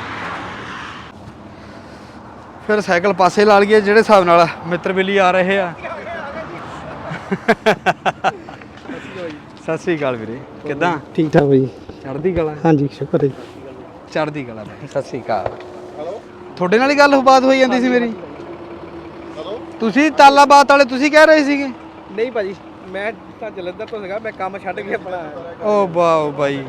ਫਿਰ ਸਾਈਕਲ ਪਾਸੇ ਲਾ ਲਈਏ ਜਿਹੜੇ ਹਿਸਾਬ ਨਾਲ ਮਿੱਤਰ ਬੇਲੀ ਆ ਰਹੇ ਆ। ਸਤਿ ਸ੍ਰੀ ਅਕਾਲ ਵੀਰੇ। ਕਿੱਦਾਂ? ਠੀਕ ਠਾਕ ਭਾਈ ਚੜਦੀ ਕਲਾ ਹਾਂਜੀ ਸ਼ੁਕਰ ਹੈ ਜੀ। ਚੜਦੀ ਕਲਾ ਬਾਈ ਸਤਿ ਸ੍ਰੀ ਅਕਾਲ। ਤੁਹਾਡੇ ਨਾਲ ਹੀ ਗੱਲ ਬਾਤ ਹੋਈ ਜਾਂਦੀ ਸੀ ਮੇਰੀ। ਹਲੋ? ਤੁਸੀਂ ਤਾਲਾਬਾਦ ਵਾਲੇ ਤੁਸੀਂ ਕਹਿ ਰਹੇ ਸੀਗੇ? ਨਹੀਂ ਭਾਜੀ ਮੈਂ ਤਾਂ ਜਲੰਧਰ ਤੋਂ ਸੀਗਾ ਮੈਂ ਕੰਮ ਛੱਡ ਕੇ ਆਪਣਾ ਓ ਵਾਓ ਬਾਈ।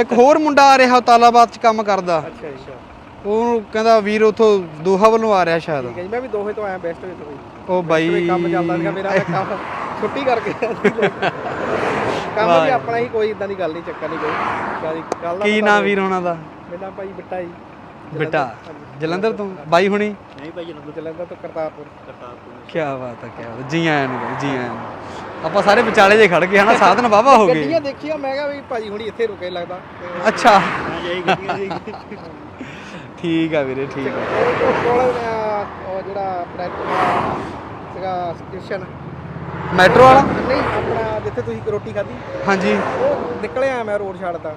ਇੱਕ ਹੋਰ ਮੁੰਡਾ ਆ ਰਿਹਾ ਉਹ ਤਾਲਾਬਾਦ ਚ ਕੰਮ ਕਰਦਾ। ਅੱਛਾ ਅੱਛਾ। ਉਹ ਕਹਿੰਦਾ ਵੀਰ ਉਥੋਂ ਦੋਹਾ ਵੱਲੋਂ ਆ ਰਿਹਾ ਸ਼ਾਇਦ। ਠੀਕ ਹੈ ਜੀ ਮੈਂ ਵੀ ਦੋਹੇ ਤੋਂ ਆਇਆ ਬੈਸਟ ਵਿੱਚ ਭਾਈ ਉਹ ਬਾਈ ਕੰਮ ਚੱਲਦਾ ਸੀਗਾ ਮੇਰਾ ਮੈਂ ਕੰਮ ਛੁੱਟੀ ਕਰਕੇ ਕੰਮ ਵਾਹ। ਵੀ ਆਪਣਾ ਹੀ ਕੋਈ ਇਦਾਂ ਦੀ ਗੱਲ ਨਹੀਂ ਚੱਕਰ ਨਹੀਂ ਕੋਈ। ਦਾ ਕੀ ਨਾਂ ਵੀਰ ਹੋਣਾ ਦਾ? ਮੇਰਾ ਭਾਈ ਬਿੱਟਾ ਜੀ। ਬੇਟਾ। ਜਲੰਧਰ ਤੋਂ? ਬਾਈ ਹੁਣੀ? ਨਹੀਂ ਭਾਈ ਜਲੰਧਰ ਜਲੰਧਰ ਤੋਂ ਕਰਤਾਰਪੁਰ। ਕੀ ਬਾਤ ਹੈ ਕੀ ਬਾਤ ਹੈ। ਜੀ ਆਇਆਂ ਨੂੰ ਬਾਈ, ਜੀ ਆਇਆਂ ਨੂੰ। ਆਪਾਂ ਸਾਰੇ ਵਿਚਾਲੇ ਜੇ ਖੜ ਗਏ ਹਨਾ ਸਾਧਨ ਵਾਵਾ ਹੋ ਗਏ। ਗੱਡੀਆਂ ਦੇਖੀਆਂ ਮੈਂ ਕਿਹਾ ਵੀ ਭਾਜੀ ਹੁਣੀ ਇੱਥੇ ਰੁਕੇ ਲੱਗਦਾ। ਤੇ ਅੱਛਾ ਜਾਈ ਗੱਡੀਆਂ ਦੀ ਠੀਕ ਆ ਵੀਰੇ ਠੀਕ ਆ। ਉਹ ਕੋਲ ਉਹ ਜਿਹੜਾ ਆਪਣਾ ਸੀਗਾ ਸਟੇਸ਼ਨ। ਮੈਟਰੋ ਵਾਲਾ? ਨਹੀਂ ਆਪਣਾ ਜਿੱਥੇ ਤੁਸੀਂ ਰੋਟੀ ਖਾਧੀ। ਹਾਂਜੀ। ਉਹ ਨਿਕਲਿਆ ਮੈਂ ਰੋਡ ਛੱਡਦਾ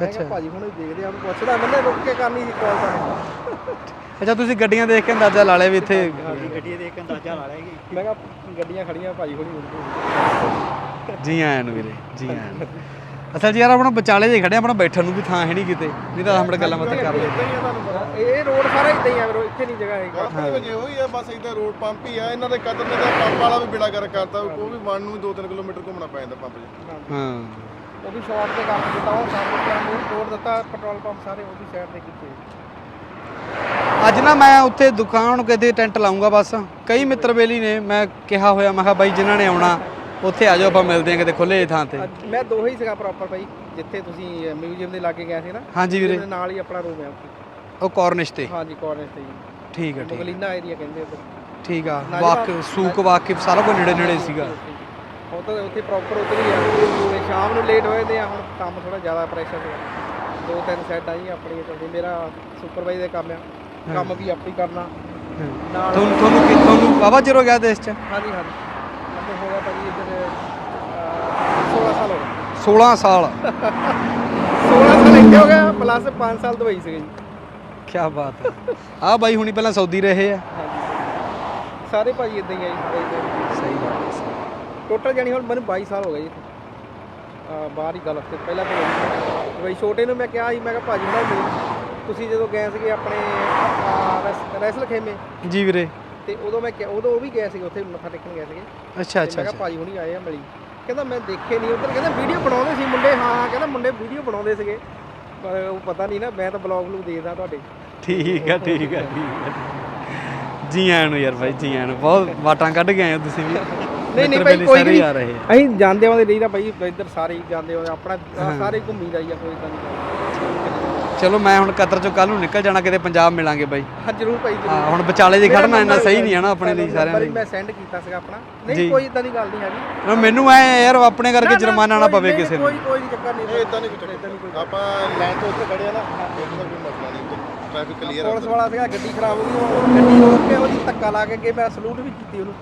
ਮੈਂ। ਕਿਹਾ ਭਾਜੀ ਹੁਣ ਦੇਖਦੇ ਆ ਉਹਨੂੰ ਪੁੱਛਦਾ ਮੈਨੇ ਰੁਕ ਕੇ ਕਰਨੀ ਸੀ ਕਾਲ ਤਾਂ ਅੱਛਾ ਤੁਸੀਂ ਗੱਡੀਆਂ ਦੇਖ ਕੇ ਅੰਦਾਜ਼ਾ ਲਾ ਲਿਆ ਵੀ ਇੱਥੇ ਗੱਡੀ ਦੇ ਇੱਕ ਅੰਦਾਜ਼ਾ ਲਾ ਲੈਗੀ ਮੈਂ ਕਿਹਾ ਗੱਡੀਆਂ ਖੜੀਆਂ ਭਾਜੀ ਹੁਣੀ ਜੀ ਆਇਆਂ ਨੂੰ ਵੀਰੇ ਜੀ ਆਇਆਂ ਨੂੰ। ਅਸਲ 'ਚ ਯਾਰ ਆਪਣਾ ਵਿਚਾਲੇ ਜੇ ਖੜੇ ਆ, ਆਪਣਾ ਬੈਠਣ ਨੂੰ ਵੀ ਥਾਂ ਹੈ ਨਹੀਂ ਕਿਤੇ ਨਹੀਂ ਤਾਂ ਆਪਣੇ ਗੱਲਾਂ ਬਾਤਾਂ ਕਰ ਲੈਂਦੇ ਇਹ ਰੋਡ ਸਾਰਾ ਇਦਾਂ ਹੀ ਆ ਵੀਰੋ ਇੱਥੇ ਨਹੀਂ ਜਗ੍ਹਾ ਹੈਗੀ। ਗਲਤੀ ਵਜੇ ਹੋਈ ਆ ਬਸ ਇਦਾਂ ਰੋਡ ਪੰਪ ਹੀ ਆ ਇਹਨਾਂ ਦੇ ਕਦਰ ਨੇ ਤਾਂ ਪੰਪ ਵਾਲਾ ਵੀ ਬੇੜਾ ਕਰ ਕਰਤਾ ਉਹ ਵੀ ਵਨ ਨੂੰ 2-3 ਕਿਲੋਮੀਟਰ ਘੁੰਮਣਾ ਪੈ ਜਾਂਦਾ ਪੰਪ 'ਚ। ਹਾਂ। ਉਹ ਵੀ ਸ਼ਾਰਟ ਤੇ ਕੰਮ ਕੀਤਾ ਉਹ ਸਾਰੇ ਕੰਮ ਨੂੰ ਤੋੜ ਦਿੱਤਾ ਪੈਟਰੋਲ ਪੰਪ ਸਾਰੇ ਉਹ ਵੀ ਸਾਈਡ ਤੇ ਕੀਤੇ। ਅੱਜ ਨਾ ਮੈਂ ਉੱਥੇ ਦੁਕਾਨ ਕਿਤੇ ਟੈਂਟ ਲਾਉਂਗਾ ਬਸ। ਕਈ ਮਿੱਤਰ ਬੇਲੀ ਨੇ ਮੈਂ ਕਿਹਾ ਹੋਇਆ ਮੈਂ ਕਿਹਾ ਬਾਈ ਜਿਨ੍ਹਾਂ ਨੇ ਆਉਣਾ ਉੱਥੇ ਆ ਜਾਓ ਆਪਾਂ ਮਿਲਦੇ ਹਾਂ ਕਿਤੇ ਖੁੱਲੇ ਥਾਂ ਤੇ। ਅੱਜ ਮੈਂ ਦੋ ਹੀ ਸੀਗਾ ਪ੍ਰੋਪਰ ਭਾਈ ਜਿੱਥੇ ਤੁਸੀਂ ਮਿਊਜ਼ੀਅਮ ਦੇ ਲਾਗੇ ਗਏ ਸੀ ਨਾ ਹਾਂਜੀ ਵੀਰੇ। ਉਹਦੇ ਨਾਲ ਹੀ ਆਪਣਾ ਰੂਮ ਹੈ ਉੱਥੇ। ਉਹ ਕਾਰਨਿਸ਼ ਤੇ। ਹਾਂਜੀ ਕਾਰਨਰ ਤੇ ਜੀ। ਠੀਕ ਹੈ ਠੀਕ ਮਗਲੀਨਾ ਏਰੀਆ ਕਹਿੰਦੇ ਉੱਧਰ। ਠੀਕ ਆ ਵਾਕਿਫ ਸੂਕ ਵਾਕਿਫ ਸਾਰਾ ਕੁਝ ਨੇੜੇ ਨੇੜੇ ਸੀਗਾ। ਉਹ ਤਾਂ ਉੱਥੇ ਪ੍ਰੋਪਰ ਉੱਧਰ ਹੀ ਆ। ਤੇ ਸ਼ਾਮ ਨੂੰ ਲੇਟ ਹੋਏ ਤੇ ਆ ਹੁਣ ਕੰਮ ਥੋੜਾ ਜ਼ਿਆਦਾ ਪ੍ਰੈਸ਼ਰ ਹੈ ਦੋ ਤਿੰਨ ਸੈੱਟ ਆਈ ਆਪਣੀਆਂ ਚੱਲਦੀ ਮੇਰਾ ਸੁਪਰਵਾਈਜ਼ਰ ਦਾ ਕੰਮ ਆ। ਕੰਮ ਵੀ ਆਪੇ ਹੀ ਕਰਨਾ। ਨਾਲ ਤੁਹਾਨੂੰ ਤੁਹਾਨੂੰ ਕਿ- ਤੁਹਾਨੂੰ ਬਾਬਾ ਹੋ ਗਿਆ ਦੇਸ਼ 'ਚ? ਹਾਂਜੀ ਹਾਂਜੀ। ਮੈਨੂੰ ਹੋ ਗਿਆ ਭਾਜੀ ਇੱਧਰ ਅਹ, 16 ਸਾਲ ਹੋ ਗਏ। 16 ਸਾਲ। 16 ਸਾਲ ਇੱਥੇ ਹੋ ਗਿਆ ਪਲੱਸ 5 ਸਾਲ ਦੁਬਈ ਸੀਗੇ ਜੀ। ਕੀ ਬਾਤ ਹੈ। ਆ ਬਾਈ ਹੁਣੀ ਪਹਿਲਾਂ ਸੌਦੀ ਰਹੇ ਆ। ਹਾਂਜੀ। ਸਾਰੇ ਭਾਜੀ ਇਦਾਂ ਹੀ ਆ ਜੀ ਦੁਬਈ ਦੇ ਸਹੀ ਗੱਲ ਟੋਟਲ ਜਾਨੀ ਹੁਣ ਮੈਨੂੰ 22 ਸਾਲ ਹੋ ਗਏ ਜੀ ਇੱਥੇ। ਅਹ ਬਾਹਰ ਹੀ ਗਲਫ ਤੇ ਪਹਿਲਾਂ ਤਾਂ ਦੁਬਈ ਛੋਟੇ ਨੂੰ ਮੈਂ ਕਿਹਾ ਸੀ ਮੈਂ ਕਿਹਾ ਭਾਜੀ ਮੈਂ ਤੁਸੀਂ ਜਦੋਂ ਗਏ ਸੀਗੇ ਆਪਣੇ ਰੈਸਲ ਖੇਮੇ। ਜੀ ਵੀਰੇ। ਤੇ ਉਦੋਂ ਮੈਂ ਕਿਹਾ ਉਦੋਂ ਉਹ ਵੀ ਗਏ ਸੀਗੇ ਉੱਥੇ ਮੱਥਾ ਟੇਕਣ ਗਏ ਸੀਗੇ। ਅੱਛਾ ਤੇ ਅੱਛਾ ਮੈਂ ਕਿਹਾ ਅੱਛਾ। ਭਾਜੀ ਹੁਣੀ ਆਏ ਆ ਮਿਲੀ। ਕਹਿੰਦਾ ਮੈਂ ਦੇਖੇ ਨਹੀਂ ਉੱਧਰ। ਕਹਿੰਦਾ ਵੀਡੀਓ ਬਣਾਉਂਦੇ ਸੀ ਮੁੰਡੇ। ਹਾਂ ਹਾਂ ਕਹਿੰਦਾ ਮੁੰਡੇ ਵੀਡੀਓ ਬਣਾਉਂਦੇ ਸੀਗੇ। ਪਰ ਉਹ ਪਤਾ ਨਹੀਂ ਨਾ ਮੈਂ ਤਾਂ ਬਲੌਗ ਨੂੰ ਦੇਖਦਾ ਤੁਹਾਡੇ। ਠੀਕ ਆ ਠੀਕ ਆ ਠੀਕ ਆ। ਜੀ ਆਇਆਂ ਨੂੰ ਯਾਰ ਭਾਈ ਜੀ ਆਇਆਂ ਨੂੰ। ਬਹੁਤ ਵਾਟਾਂ ਕੱਢ ਕੇ ਆਏ ਹੋ ਤੁਸੀਂ ਵੀ। ਨਹੀਂ ਨਹੀਂ ਮਿੱਤਰ ਭਾਈ ਕੋਈ ਸਾਰੇ ਨਹੀਂ ਆ ਰਹੇ ਆ। ਅਸੀਂ ਜਾਂਦੇ ਆਉਂਦੇ ਰਹੀਦਾ ਭਾਈ ਇੱਧਰ ਸਾਰੇ ਹੀ ਜਾਂਦੇ ਆਉਂਦੇ ਆਪਣਾ ਆਹ ਸਾਰੇ ਹੀ ਆ ਕੋਈ ਇਦਾਂ ਨਹੀਂ ਚਲੋ ਮੈਂ ਹੁਣ ਕਤਰ ਚੋਂ ਕੱਲ ਨੂੰ ਨਿਕਲ ਜਾਣਾ ਕਿਤੇ ਪੰਜਾਬ ਮਿਲਾਂਗੇ ਬਾਈ। ਹਾਂ ਜ਼ਰੂਰ ਭਾਈ ਜ਼ਰੂਰ। ਹਾਂ ਹੁਣ ਵਿਚਾਲੇ ਜੇ ਮੇਰਾ ਖੜਨਾ ਇੰਨਾ number ਸਹੀ ਨਹੀਂ ਹੈ ਨਾ ਆਪਣੇ ਲਈ ਸਾਰਿਆਂ ਲਈ। ਮੈਂ ਸੈਂਡ ਕੀਤਾ ਸੀਗਾ ਆਪਣਾ। ਜੀ। ਨਹੀਂ ਕੋਈ ਇਦਾਂ ਦੀ ਗੱਲ ਨਹੀਂ ਹੈਗੀ। ਮੈਨੂੰ ਐ ਯਾਰ ਆਪਣੇ ਕਰਕੇ ਜੁਰਮਾਨਾ ਨਾ ਪਵੇ ਕਿਸੇ ਨੂੰ। ਕੋਈ ਕੋਈ ਨਹੀਂ ਚੱਕਰ ਨਹੀਂ। ਇਹ ਇਦਾਂ ਨਹੀਂ ਕੋਈ ਆਪਾਂ ਲਾਈਨ ਤੋਂ ਉੱਥੇ ਖੜੇ ਆ ਨਾ ਦਾ ਕੋਈ ਮਸਲਾ ਨਹੀਂ ਟ੍ਰੈਫਿਕ ਕਲੀਅਰ ਪੁਲਿਸ ਵਾਲਾ ਸੀਗਾ ਗੱਡੀ ਖਰਾਬ ਹੋ ਗਈ ਉਹ ਗੱਡੀ ਰੋਕ ਕੇ ਉਹਦੀ ਧੱਕਾ ਲਾ ਕੇ ਅੱਗੇ ਮੈਂ ਸਲੂਟ ਵੀ ਕੀਤੀ ਉਹਨੂੰ।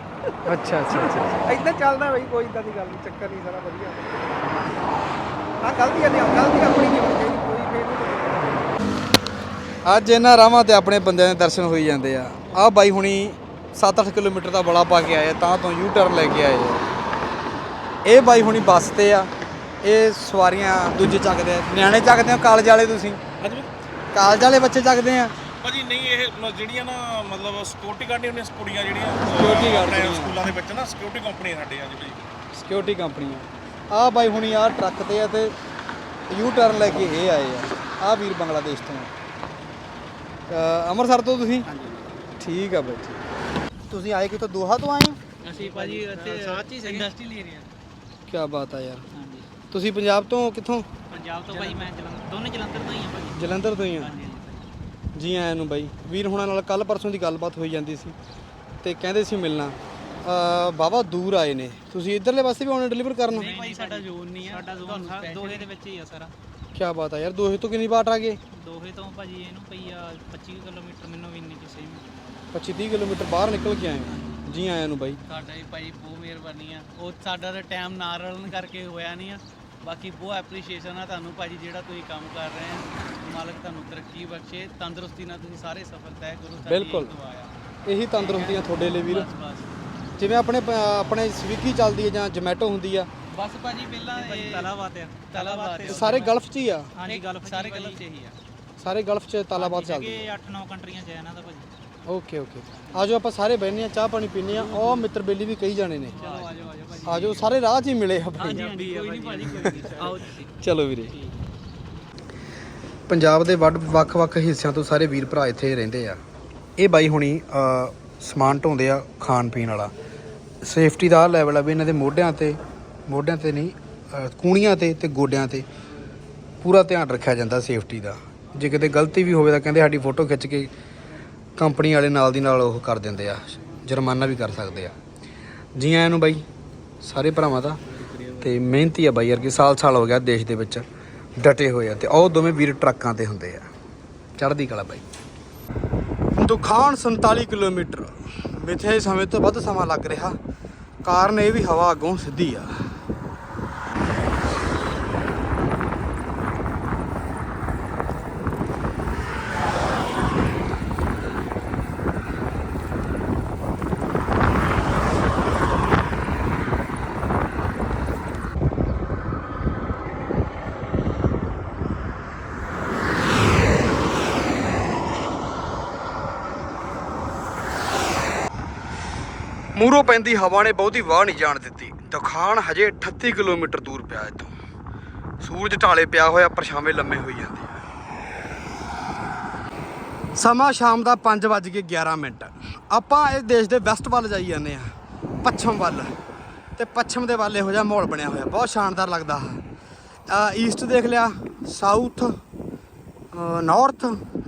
ਅੱਛਾ ਅੱਛਾ ਅੱਛਾ ਇਦਾਂ ਚੱਲਦਾ ਬਈ ਕੋਈ ਇਦਾਂ ਦੀ ਗੱਲ ਨਹੀਂ ਚੱਕਰ ਨਹੀਂ ਸਾਰਾ ਵਧੀਆ। ਹਾਂ ਗਲਤੀ ਨਹੀਂ ਗਲਤੀ ਆਪਣੀ ਨਹੀਂ ਹੋਣੀ ਚਾਹੀਦੀ ਕੋਈ ਫੇਰ ਨਹੀਂ ਅੱਜ ਇਹਨਾਂ ਰਾਵਾਂ ਤੇ ਆਪਣੇ ਬੰਦਿਆਂ ਦੇ ਦਰਸ਼ਨ ਹੋਈ ਜਾਂਦੇ ਆ। ਆ ਬਾਈ ਹੁਣੀ 7-8 ਕਿਲੋਮੀਟਰ ਦਾ ਬੜਾ ਪਾ ਕੇ ਆਏ ਤਾਂ ਤੋਂ ਯੂ ਟਰਨ ਲੈ ਕੇ ਆਏ ਆ। ਇਹ ਬਾਈ ਹੁਣੀ ਬੱਸ ਤੇ ਆ। ਇਹ ਸਵਾਰੀਆਂ ਦੂਜੇ ਚੱਕਦੇ ਆ। ਨਿਆਣੇ ਚੱਕਦੇ ਆ ਕਾਲਜ ਵਾਲੇ ਤੁਸੀਂ? ਹਾਂਜੀ ਕਾਲਜ ਵਾਲੇ ਬੱਚੇ ਚੱਕਦੇ ਆ? ਭਾਜੀ ਨਹੀਂ ਇਹ ਜਿਹੜੀਆਂ ਨਾ ਮਤਲਬ ਸਿਕਿਉਰਿਟੀ ਗਾਰਡ ਨੇ ਕੁੜੀਆਂ ਜਿਹੜੀਆਂ ਆਪਣੇ ਕੁੜੀਆਂ। ਸਕੂਲਾਂ ਦੇ ਵਿੱਚ ਨਾ ਸਿਕਿਉਰਿਟੀ ਕੰਪਨੀ ਸਾਡੇ ਆ ਜਿਹੜੀ। ਸਿਕਿਉਰਿਟੀ ਕੰਪਨੀ ਆ। ਆ ਬਾਈ ਹੁਣੀ ਆ ਟਰੱਕ ਤੇ ਆ ਤੇ ਯੂ ਟਰਨ ਲੈ ਕੇ ਇਹ ਆਏ ਆ। ਆ ਵੀਰ ਬੰਗਲਾਦੇਸ਼ ਤੋਂ ਅ, ਅੰਮ੍ਰਿਤਸਰ ਤੋਂ ਤੁਸੀਂ? ਠੀਕ ਆ ਬਾਈ ਠੀਕ। ਤੁਸੀਂ ਆਏ ਕਿਤੋਂ ਦੋਹਾ ਤੋਂ ਆਏ ਹੋ? ਅਸੀਂ ਭਾਜੀ ਇੱਥੇ ਸਾਚ ਹੀ ਇੰਡਸਟਰੀਅਲ ਏਰੀਆ ਕੀ ਬਾਤ ਆ ਯਾਰ। ਹਾਂਜੀ। ਤੁਸੀਂ ਪੰਜਾਬ ਤੋਂ ਕਿੱਥੋਂ? ਪੰਜਾਬ ਤੋਂ ਭਾਈ ਮੈਂ ਜਲੰਧਰ ਦੋਨੇ ਜਲੰਧਰ ਤੋਂ ਹੀ ਆ ਭਾਜੀ। ਜਲੰਧਰ ਤੋਂ ਹੀ ਆ ਹਾਂਜੀ ਜੀ ਆਇਆਂ ਨੂੰ ਬਾਈ। ਵੀਰ ਹੁਣਾਂ ਨਾਲ ਕੱਲ ਪਰਸੋਂ ਦੀ ਗੱਲਬਾਤ ਹੋਈ ਜਾਂਦੀ ਸੀ ਤੇ ਕਹਿੰਦੇ ਸੀ ਮਿਲਣਾ। ਅ ਬਾਬਾ ਦੂਰ ਆਏ ਨੇ। ਤੁਸੀਂ ਇਧਰਲੇ ਪਾਸੇ ਵੀ ਆਉਣੇ ਡਿਲੀਵਰ ਕਰਨ? ਨਹੀਂ ਭਾਈ ਸਾਡਾ ਜ਼ੋਨ ਨਹੀਂ ਆ। ਸਾਡਾ ਜ਼ੋਨ ਦੋਹੇ ਦੇ ਵਿੱਚ ਹੀ ਆ ਸਾਰਾ। ਕੀ ਬਾਤ ਆ ਯਾਰ ਦੋਹੇ ਤੋਂ ਕਿੰਨੀ ਬਾਟ ਆ ਗਏ? ਦੋਹੇ ਤੋਂ ਭਾਜੀ ਇਹਨੂੰ ਪਈ ਆ 25 ਕੁ ਕਿਲੋਮੀਟਰ ਮੈਨੂੰ ਵੀ ਇੰਨੀ ਕਿ ਸੇਮ 25 30 ਕਿਲੋਮੀਟਰ ਬਾਹਰ ਨਿਕਲ ਕੇ ਆਏ ਹੋ। ਜੀ ਆਇਆਂ ਨੂੰ ਬਾਈ। ਸਾਡਾ ਹੀ ਭਾਈ ਬਹੁਤ ਮਿਹਰਬਾਨੀ ਆ। ਉਹ ਸਾਡਾ ਤਾਂ ਟਾਈਮ ਨਾ ਰਲਣ ਕਰਕੇ ਹੋਇਆ ਨਹੀਂ ਆ। ਬਾਕੀ ਬਹੁਤ ਐਪਰੀਸ਼ੀਏਸ਼ਨ ਆ ਤੁਹਾਨੂੰ ਭਾਜੀ ਜਿਹੜਾ ਤੁਸੀਂ ਕੰਮ ਕਰ ਰਹੇ ਆ। ਮਾਲਕ ਤੁਹਾਨੂੰ ਤਰੱਕੀ ਬਖਸ਼ੇ। ਤੰਦਰੁਸਤੀ ਨਾਲ ਤੁਸੀਂ ਸਾਰੇ ਸਫਰ ਤੈਅ ਕਰੋ ਸਾਡੀ ਬਿਲਕੁਲ। ਇਹੀ ਦੁਆ ਆ ਇਹੀ ਤੰਦਰੁਸਤੀਆਂ ਤੁਹਾਡੇ ਲਈ ਵੀਰ। ਬਸ ਬਸ। ਜਿਵੇਂ ਆਪਣੇ ਪ- ਆਪਣੇ ਸਵਿਗੀ ਚੱਲਦੀ ਹੈ ਜਾਂ ਜੋਮੈਟੋ ਹੁੰਦੀ ਆ ਬਸ ਭਾਜੀ ਪਹਿਲਾਂ ਇਹ ਤਾਲਾਬਾਦ ਆ ਤਾਲਾਬਾਦ ਇਹ ਸਾਰੇ ਗਲਫ 'ਚ ਹੀ ਆ। ਹਾਂਜੀ ਗਲਫ ਸਾਰੇ ਗਲਫ ਚ ਹੀ ਆ। ਸਾਰੇ ਗਲਫ 'ਚ ਤਾਲਾਬਾਦ ਚੱਲਦੀ ਕਿ 8-9 ਕੰਟਰੀਆਂ ਚ ਆ ਇਹਨਾਂ ਦਾ ਭਾਜੀ। Okay okay. ਆਜੋ ਆਪਾਂ ਸਾਰੇ ਬਹਿਨੇ ਆ ਚਾਹ ਪਾਣੀ ਪੀਨੇ ਆ ਉਹ ਮਿੱਤਰ ਬੇਲੀ ਵੀ ਕਈ ਜਾਣੇ ਨੇ। ਚਲੋ ਆਜੋ ਆਜੋ ਭਾਜੀ। ਆਜੋ ਸਾਰੇ ਰਾਹ 'ਚ ਹੀ ਮਿਲੇ ਆਪਣੇ ਹਾਂਜੀ ਹਾਂਜੀ ਕੋਈ ਨਹੀਂ ਭਾਜੀ। ਕੋਈ ਨਹੀਂ ਆਓ ਤੁਸੀਂ। ਚਲੋ ਵੀਰੇ। ਪੰਜਾਬ ਦੇ ਵੱਡ ਵੱਖ-ਵੱਖ ਹਿੱਸਿਆਂ ਤੋਂ ਸਾਰੇ ਵੀਰ ਭਰਾ ਇੱਥੇ ਰਹਿੰਦੇ ਆ। ਇਹ ਬਾਈ ਹੁਣੀ ਅ, ਸਮਾਨ ਢੋਂਦੇ ਆ ਖਾਣ ਪੀਣ ਵਾਲਾ। ਸੇਫਟੀ ਦਾ ਲੈਵਲ ਆ ਵੀ ਇਹਨਾਂ ਦੇ ਮੋਢਿਆਂ ਤੇ। ਮੋਢਿਆਂ ਤੇ ਨਹੀਂ ਕੂਣੀਆਂ ਤੇ ਤੇ ਗੋਡਿਆਂ ਤੇ ਪੂਰਾ ਧਿਆਨ ਰੱਖਿਆ ਜਾਂਦਾ ਸੇਫਟੀ ਦਾ। ਜੇ ਕਿਤੇ ਗਲਤੀ ਵੀ ਹੋਵੇ ਤਾਂ ਕਹਿੰਦੇ ਸਾਡੀ ਫੋਟੋ ਖਿੱਚ ਕੇ ਕੰਪਨੀ ਵਾਲੇ ਨਾਲ ਦੀ ਨਾਲ ਉਹ ਕਰ ਦਿੰਦੇ ਆ, ਜੁਰਮਾਨਾ ਵੀ ਕਰ ਸਕਦੇ ਆ। ਜੀ ਆਇਆਂ ਨੂੰ ਬਾਈ, ਸਾਰੇ ਭਰਾਵਾਂ ਦਾ ਤੇ ਮਿਹਨਤੀ ਆ ਬਾਈ ਯਾਰ ਕਿ ਸਾਲ ਸਾਲ ਹੋ ਗਿਆ ਦੇਸ਼ ਦੇ ਵਿੱਚ ਡਟੇ ਹੋਏ ਆ ਤੇ ਉਹ ਦੋਵੇਂ ਵੀਰ ਟਰੱਕਾਂ ਤੇ ਹੁੰਦੇ ਆ। ਚੜ੍ਹਦੀ ਕਲਾ ਬਾਈ। ਦੁਖਾਨ 47 ਕਿਲੋਮੀਟਰ। ਮਿੱਥੇ ਸਮੇਂ ਤੋਂ ਵੱਧ ਸਮਾਂ ਲੱਗ ਰਿਹਾ। ਕਾਰਨ ਇਹ ਵੀ ਹਵਾ ਅੱਗੋਂ ਸਿੱਧੀ ਆ। ਮੂਰੋਂ ਪੈਂਦੀ ਹਵਾ ਨੇ ਬਹੁਤੀ ਵਾਹ ਨਹੀਂ ਜਾਣ ਦਿੱਤੀ। ਦੁਖਾਨ ਹਜੇ 38 ਕਿਲੋਮੀਟਰ ਦੂਰ ਪਿਆ ਇੱਥੋਂ। ਸੂਰਜ ਢਾਲੇ ਪਿਆ ਹੋਇਆ ਪਰਛਾਵੇਂ ਲੰਮੇ ਹੋਈ ਜਾਂਦੇ ਸਮਾਂ ਸ਼ਾਮ ਦਾ 5:11 ਮਿੰਟ। ਆਪਾਂ ਇਸ ਦੇਸ਼ ਦੇ ਵੈਸਟ ਵੱਲ ਜਾਈ ਜਾਂਦੇ ਆ ਪੱਛਮ ਵੱਲ। ਤੇ ਪੱਛਮ ਦੇ ਵੱਲ ਇਹੋ ਜਿਹਾ ਮਾਹੌਲ ਬਣਿਆ ਹੋਇਆ, ਬਹੁਤ ਸ਼ਾਨਦਾਰ ਲੱਗਦਾ। ਆ ਈਸਟ ਦੇਖ ਲਿਆ ਸਾਊਥ ਨਾਰਥ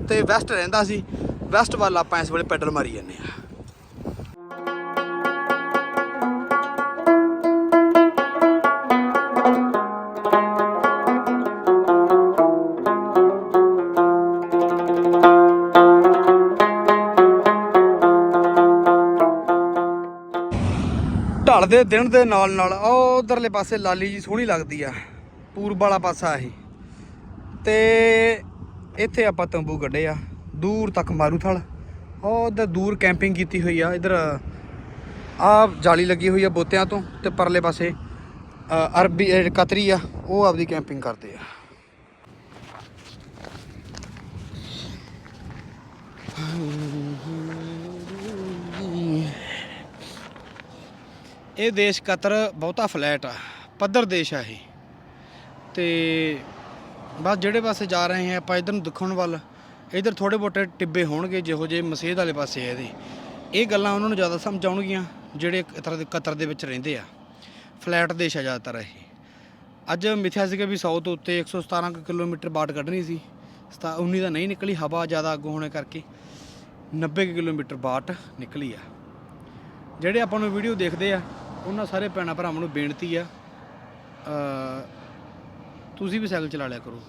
ਤੇ ਵੈਸਟ ਰਹਿੰਦਾ ਸੀ। ਵੈਸਟ ਵੱਲ ਆਪਾਂ ਇਸ ਵੇਲੇ ਪੈਡਲ ਮਾਰੀ ਜਾਂਦੇ ਆ ਢਲਦੇ ਦਿਨ ਦੇ ਨਾਲ ਨਾਲ ਉਹ ਉਧਰਲੇ ਪਾਸੇ ਲਾਲੀ ਜੀ ਸੋਹਣੀ ਲੱਗਦੀ ਆ। ਪੂਰਬ ਵਾਲਾ ਪਾਸਾ ਇਹ। ਤੇ ਇੱਥੇ ਆਪਾਂ ਤੰਬੂ ਗੱਡੇ ਆ। ਦੂਰ ਤੱਕ ਮਾਰੂਥਲ ਉਹ ਉਧਰ ਦੂਰ ਕੈਂਪਿੰਗ ਕੀਤੀ ਹੋਈ ਆ। ਇਧਰ ਆ ਜਾਲੀ ਲੱਗੀ ਹੋਈ ਆ ਬੋਤਿਆਂ ਤੋਂ ਤੇ ਪਰਲੇ ਪਾਸੇ ਅਰਬੀ ਕਤਰੀ ਆ, ਉਹ ਆਪਦੀ ਕੈਂਪਿੰਗ ਕਰਦੇ ਆ। ਇਹ ਦੇਸ਼ ਕਤਰ ਬਹੁਤਾ ਫਲੈਟ ਆ, ਪੱਧਰ ਦੇਸ਼ ਆ ਇਹ। ਤੇ ਬਸ ਜਿਹੜੇ ਪਾਸੇ ਜਾ ਰਹੇ ਹਾਂ ਆਪਾਂ ਇਧਰ ਨੂੰ ਦਿਖਣ ਵੱਲ, ਇਧਰ ਥੋੜੇ ਬੋਟੇ ਟਿੱਬੇ ਹੋਣਗੇ, ਜਿਹੋ ਜਿਹੇ ਮਸੇਦ ਵਾਲੇ ਪਾਸੇ ਆ ਇਹਦੇ। ਇਹ ਗੱਲਾਂ ਉਹਨਾਂ ਨੂੰ ਜ਼ਿਆਦਾ ਸਮਝ ਆਉਣਗੀਆਂ, ਜਿਹੜੇ ਤਰ੍ਹਾਂ ਦੇ ਕਤਰ ਦੇ ਵਿੱਚ ਰਹਿੰਦੇ ਆ। ਫਲੈਟ ਦੇਸ਼ ਆ ਜ਼ਿਆਦਾਤਰ ਇਹ। ਅੱਜ ਮਿਥਿਆ ਸੀਗਾ ਵੀ 100 ਤੋਂ ਉੱਤੇ 117 ਕੁ ਕਿਲੋਮੀਟਰ ਬਾਟ ਕੱਢਣੀ ਸੀ। ਸਤਾ 19 ਦਾ ਨਹੀਂ ਨਿਕਲੀ, ਹਵਾ ਜ਼ਿਆਦਾ ਅੱਗੋਂ ਹੋਣੇ ਕਰਕੇ 90 ਕੁ ਕਿਲੋਮੀਟਰ ਬਾਟ ਨਿਕਲੀ ਆ। ਜਿਹੜੇ ਆਪਾਂ ਨੂੰ ਵੀਡੀਓ ਦੇਖਦੇ ਆ ਉਹਨਾਂ ਸਾਰੇ ਭੈਣਾਂ ਭਰਾਵਾਂ ਨੂੰ ਬੇਨਤੀ ਆ ਤੁਸੀਂ ਵੀ ਸਾਈਕਲ ਚਲਾ ਲਿਆ ਕਰੋ।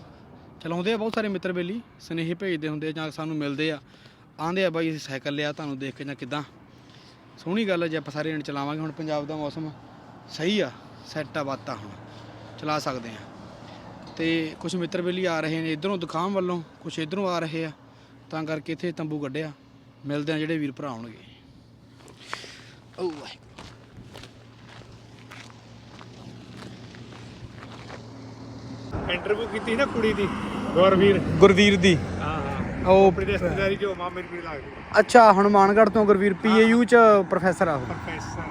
ਚਲਾਉਂਦੇ ਆ ਬਹੁਤ ਸਾਰੇ ਮਿੱਤਰ ਬੇਲੀ, ਸਨੇਹ ਭੇਜਦੇ ਹੁੰਦੇ ਆ ਜਾਂ ਸਾਨੂੰ ਮਿਲਦੇ ਆ। ਆਂਦੇ ਆ, ਬਾਈ, ਅਸੀਂ ਸਾਈਕਲ ਲਿਆ, ਤੁਹਾਨੂੰ ਦੇਖ ਕੇ ਜਾਂ ਕਿਦਾਂ? ਸੋਹਣੀ ਗੱਲ ਹੈ ਜੇ ਆਪਾਂ ਸਾਰੇ ਜਣੇ ਚਲਾਵਾਂਗੇ ਹੁਣ ਪੰਜਾਬ ਦਾ ਮੌਸਮ, ਸਹੀ ਆ, ਸੈੱਟ ਆ, ਵਾਤਾ ਹੁਣ, ਚਲਾ ਸਕਦੇ ਆ। ਤੇ ਕੁਝ ਮਿੱਤਰ ਬੇਲੀ ਆ ਰਹੇ ਨੇ ਇਧਰੋਂ ਦੁਕਾਨ ਵੱਲੋਂ ਕੁਝ ਇਧਰੋਂ ਆ ਰਹੇ ਆ, ਤਾਂ ਕਰਕੇ ਇੱਥੇ ਤੰਬੂ ਗੱਡਿਆ ਮਿਲਦੇ ਆ ਜਿਹੜੇ ਵੀਰ ਭਰਾ ਆਉਣਗੇ। ਓ ਵਾਹਿਗੁਰੂ। ਇੰਟਰਵਿਊ ਕੀਤੀ ਨਾ ਕੁੜੀ ਦੀ ਗੌਰਵੀਰ। ਗੁਰਵੀਰ ਦੀ। ਹਾਂ ਹਾਂ। ਉਹ ਆਪਣੀ ਰਿਸ਼ਤੇਦਾਰੀ ਜੋ ਮਾਂ ਮੇਰੀ ਕੁੜੀ ਲੱਗਦੀ। ਅੱਛਾ ਹਨੂਮਾਨਗੜ੍ਹ ਤੋਂ ਗੁਰਵੀਰ ਪੀਏਯੂ ਚ ਪ੍ਰੋਫੈਸਰ ਆ ਉਹ। ਪ੍ਰੋਫੈਸਰ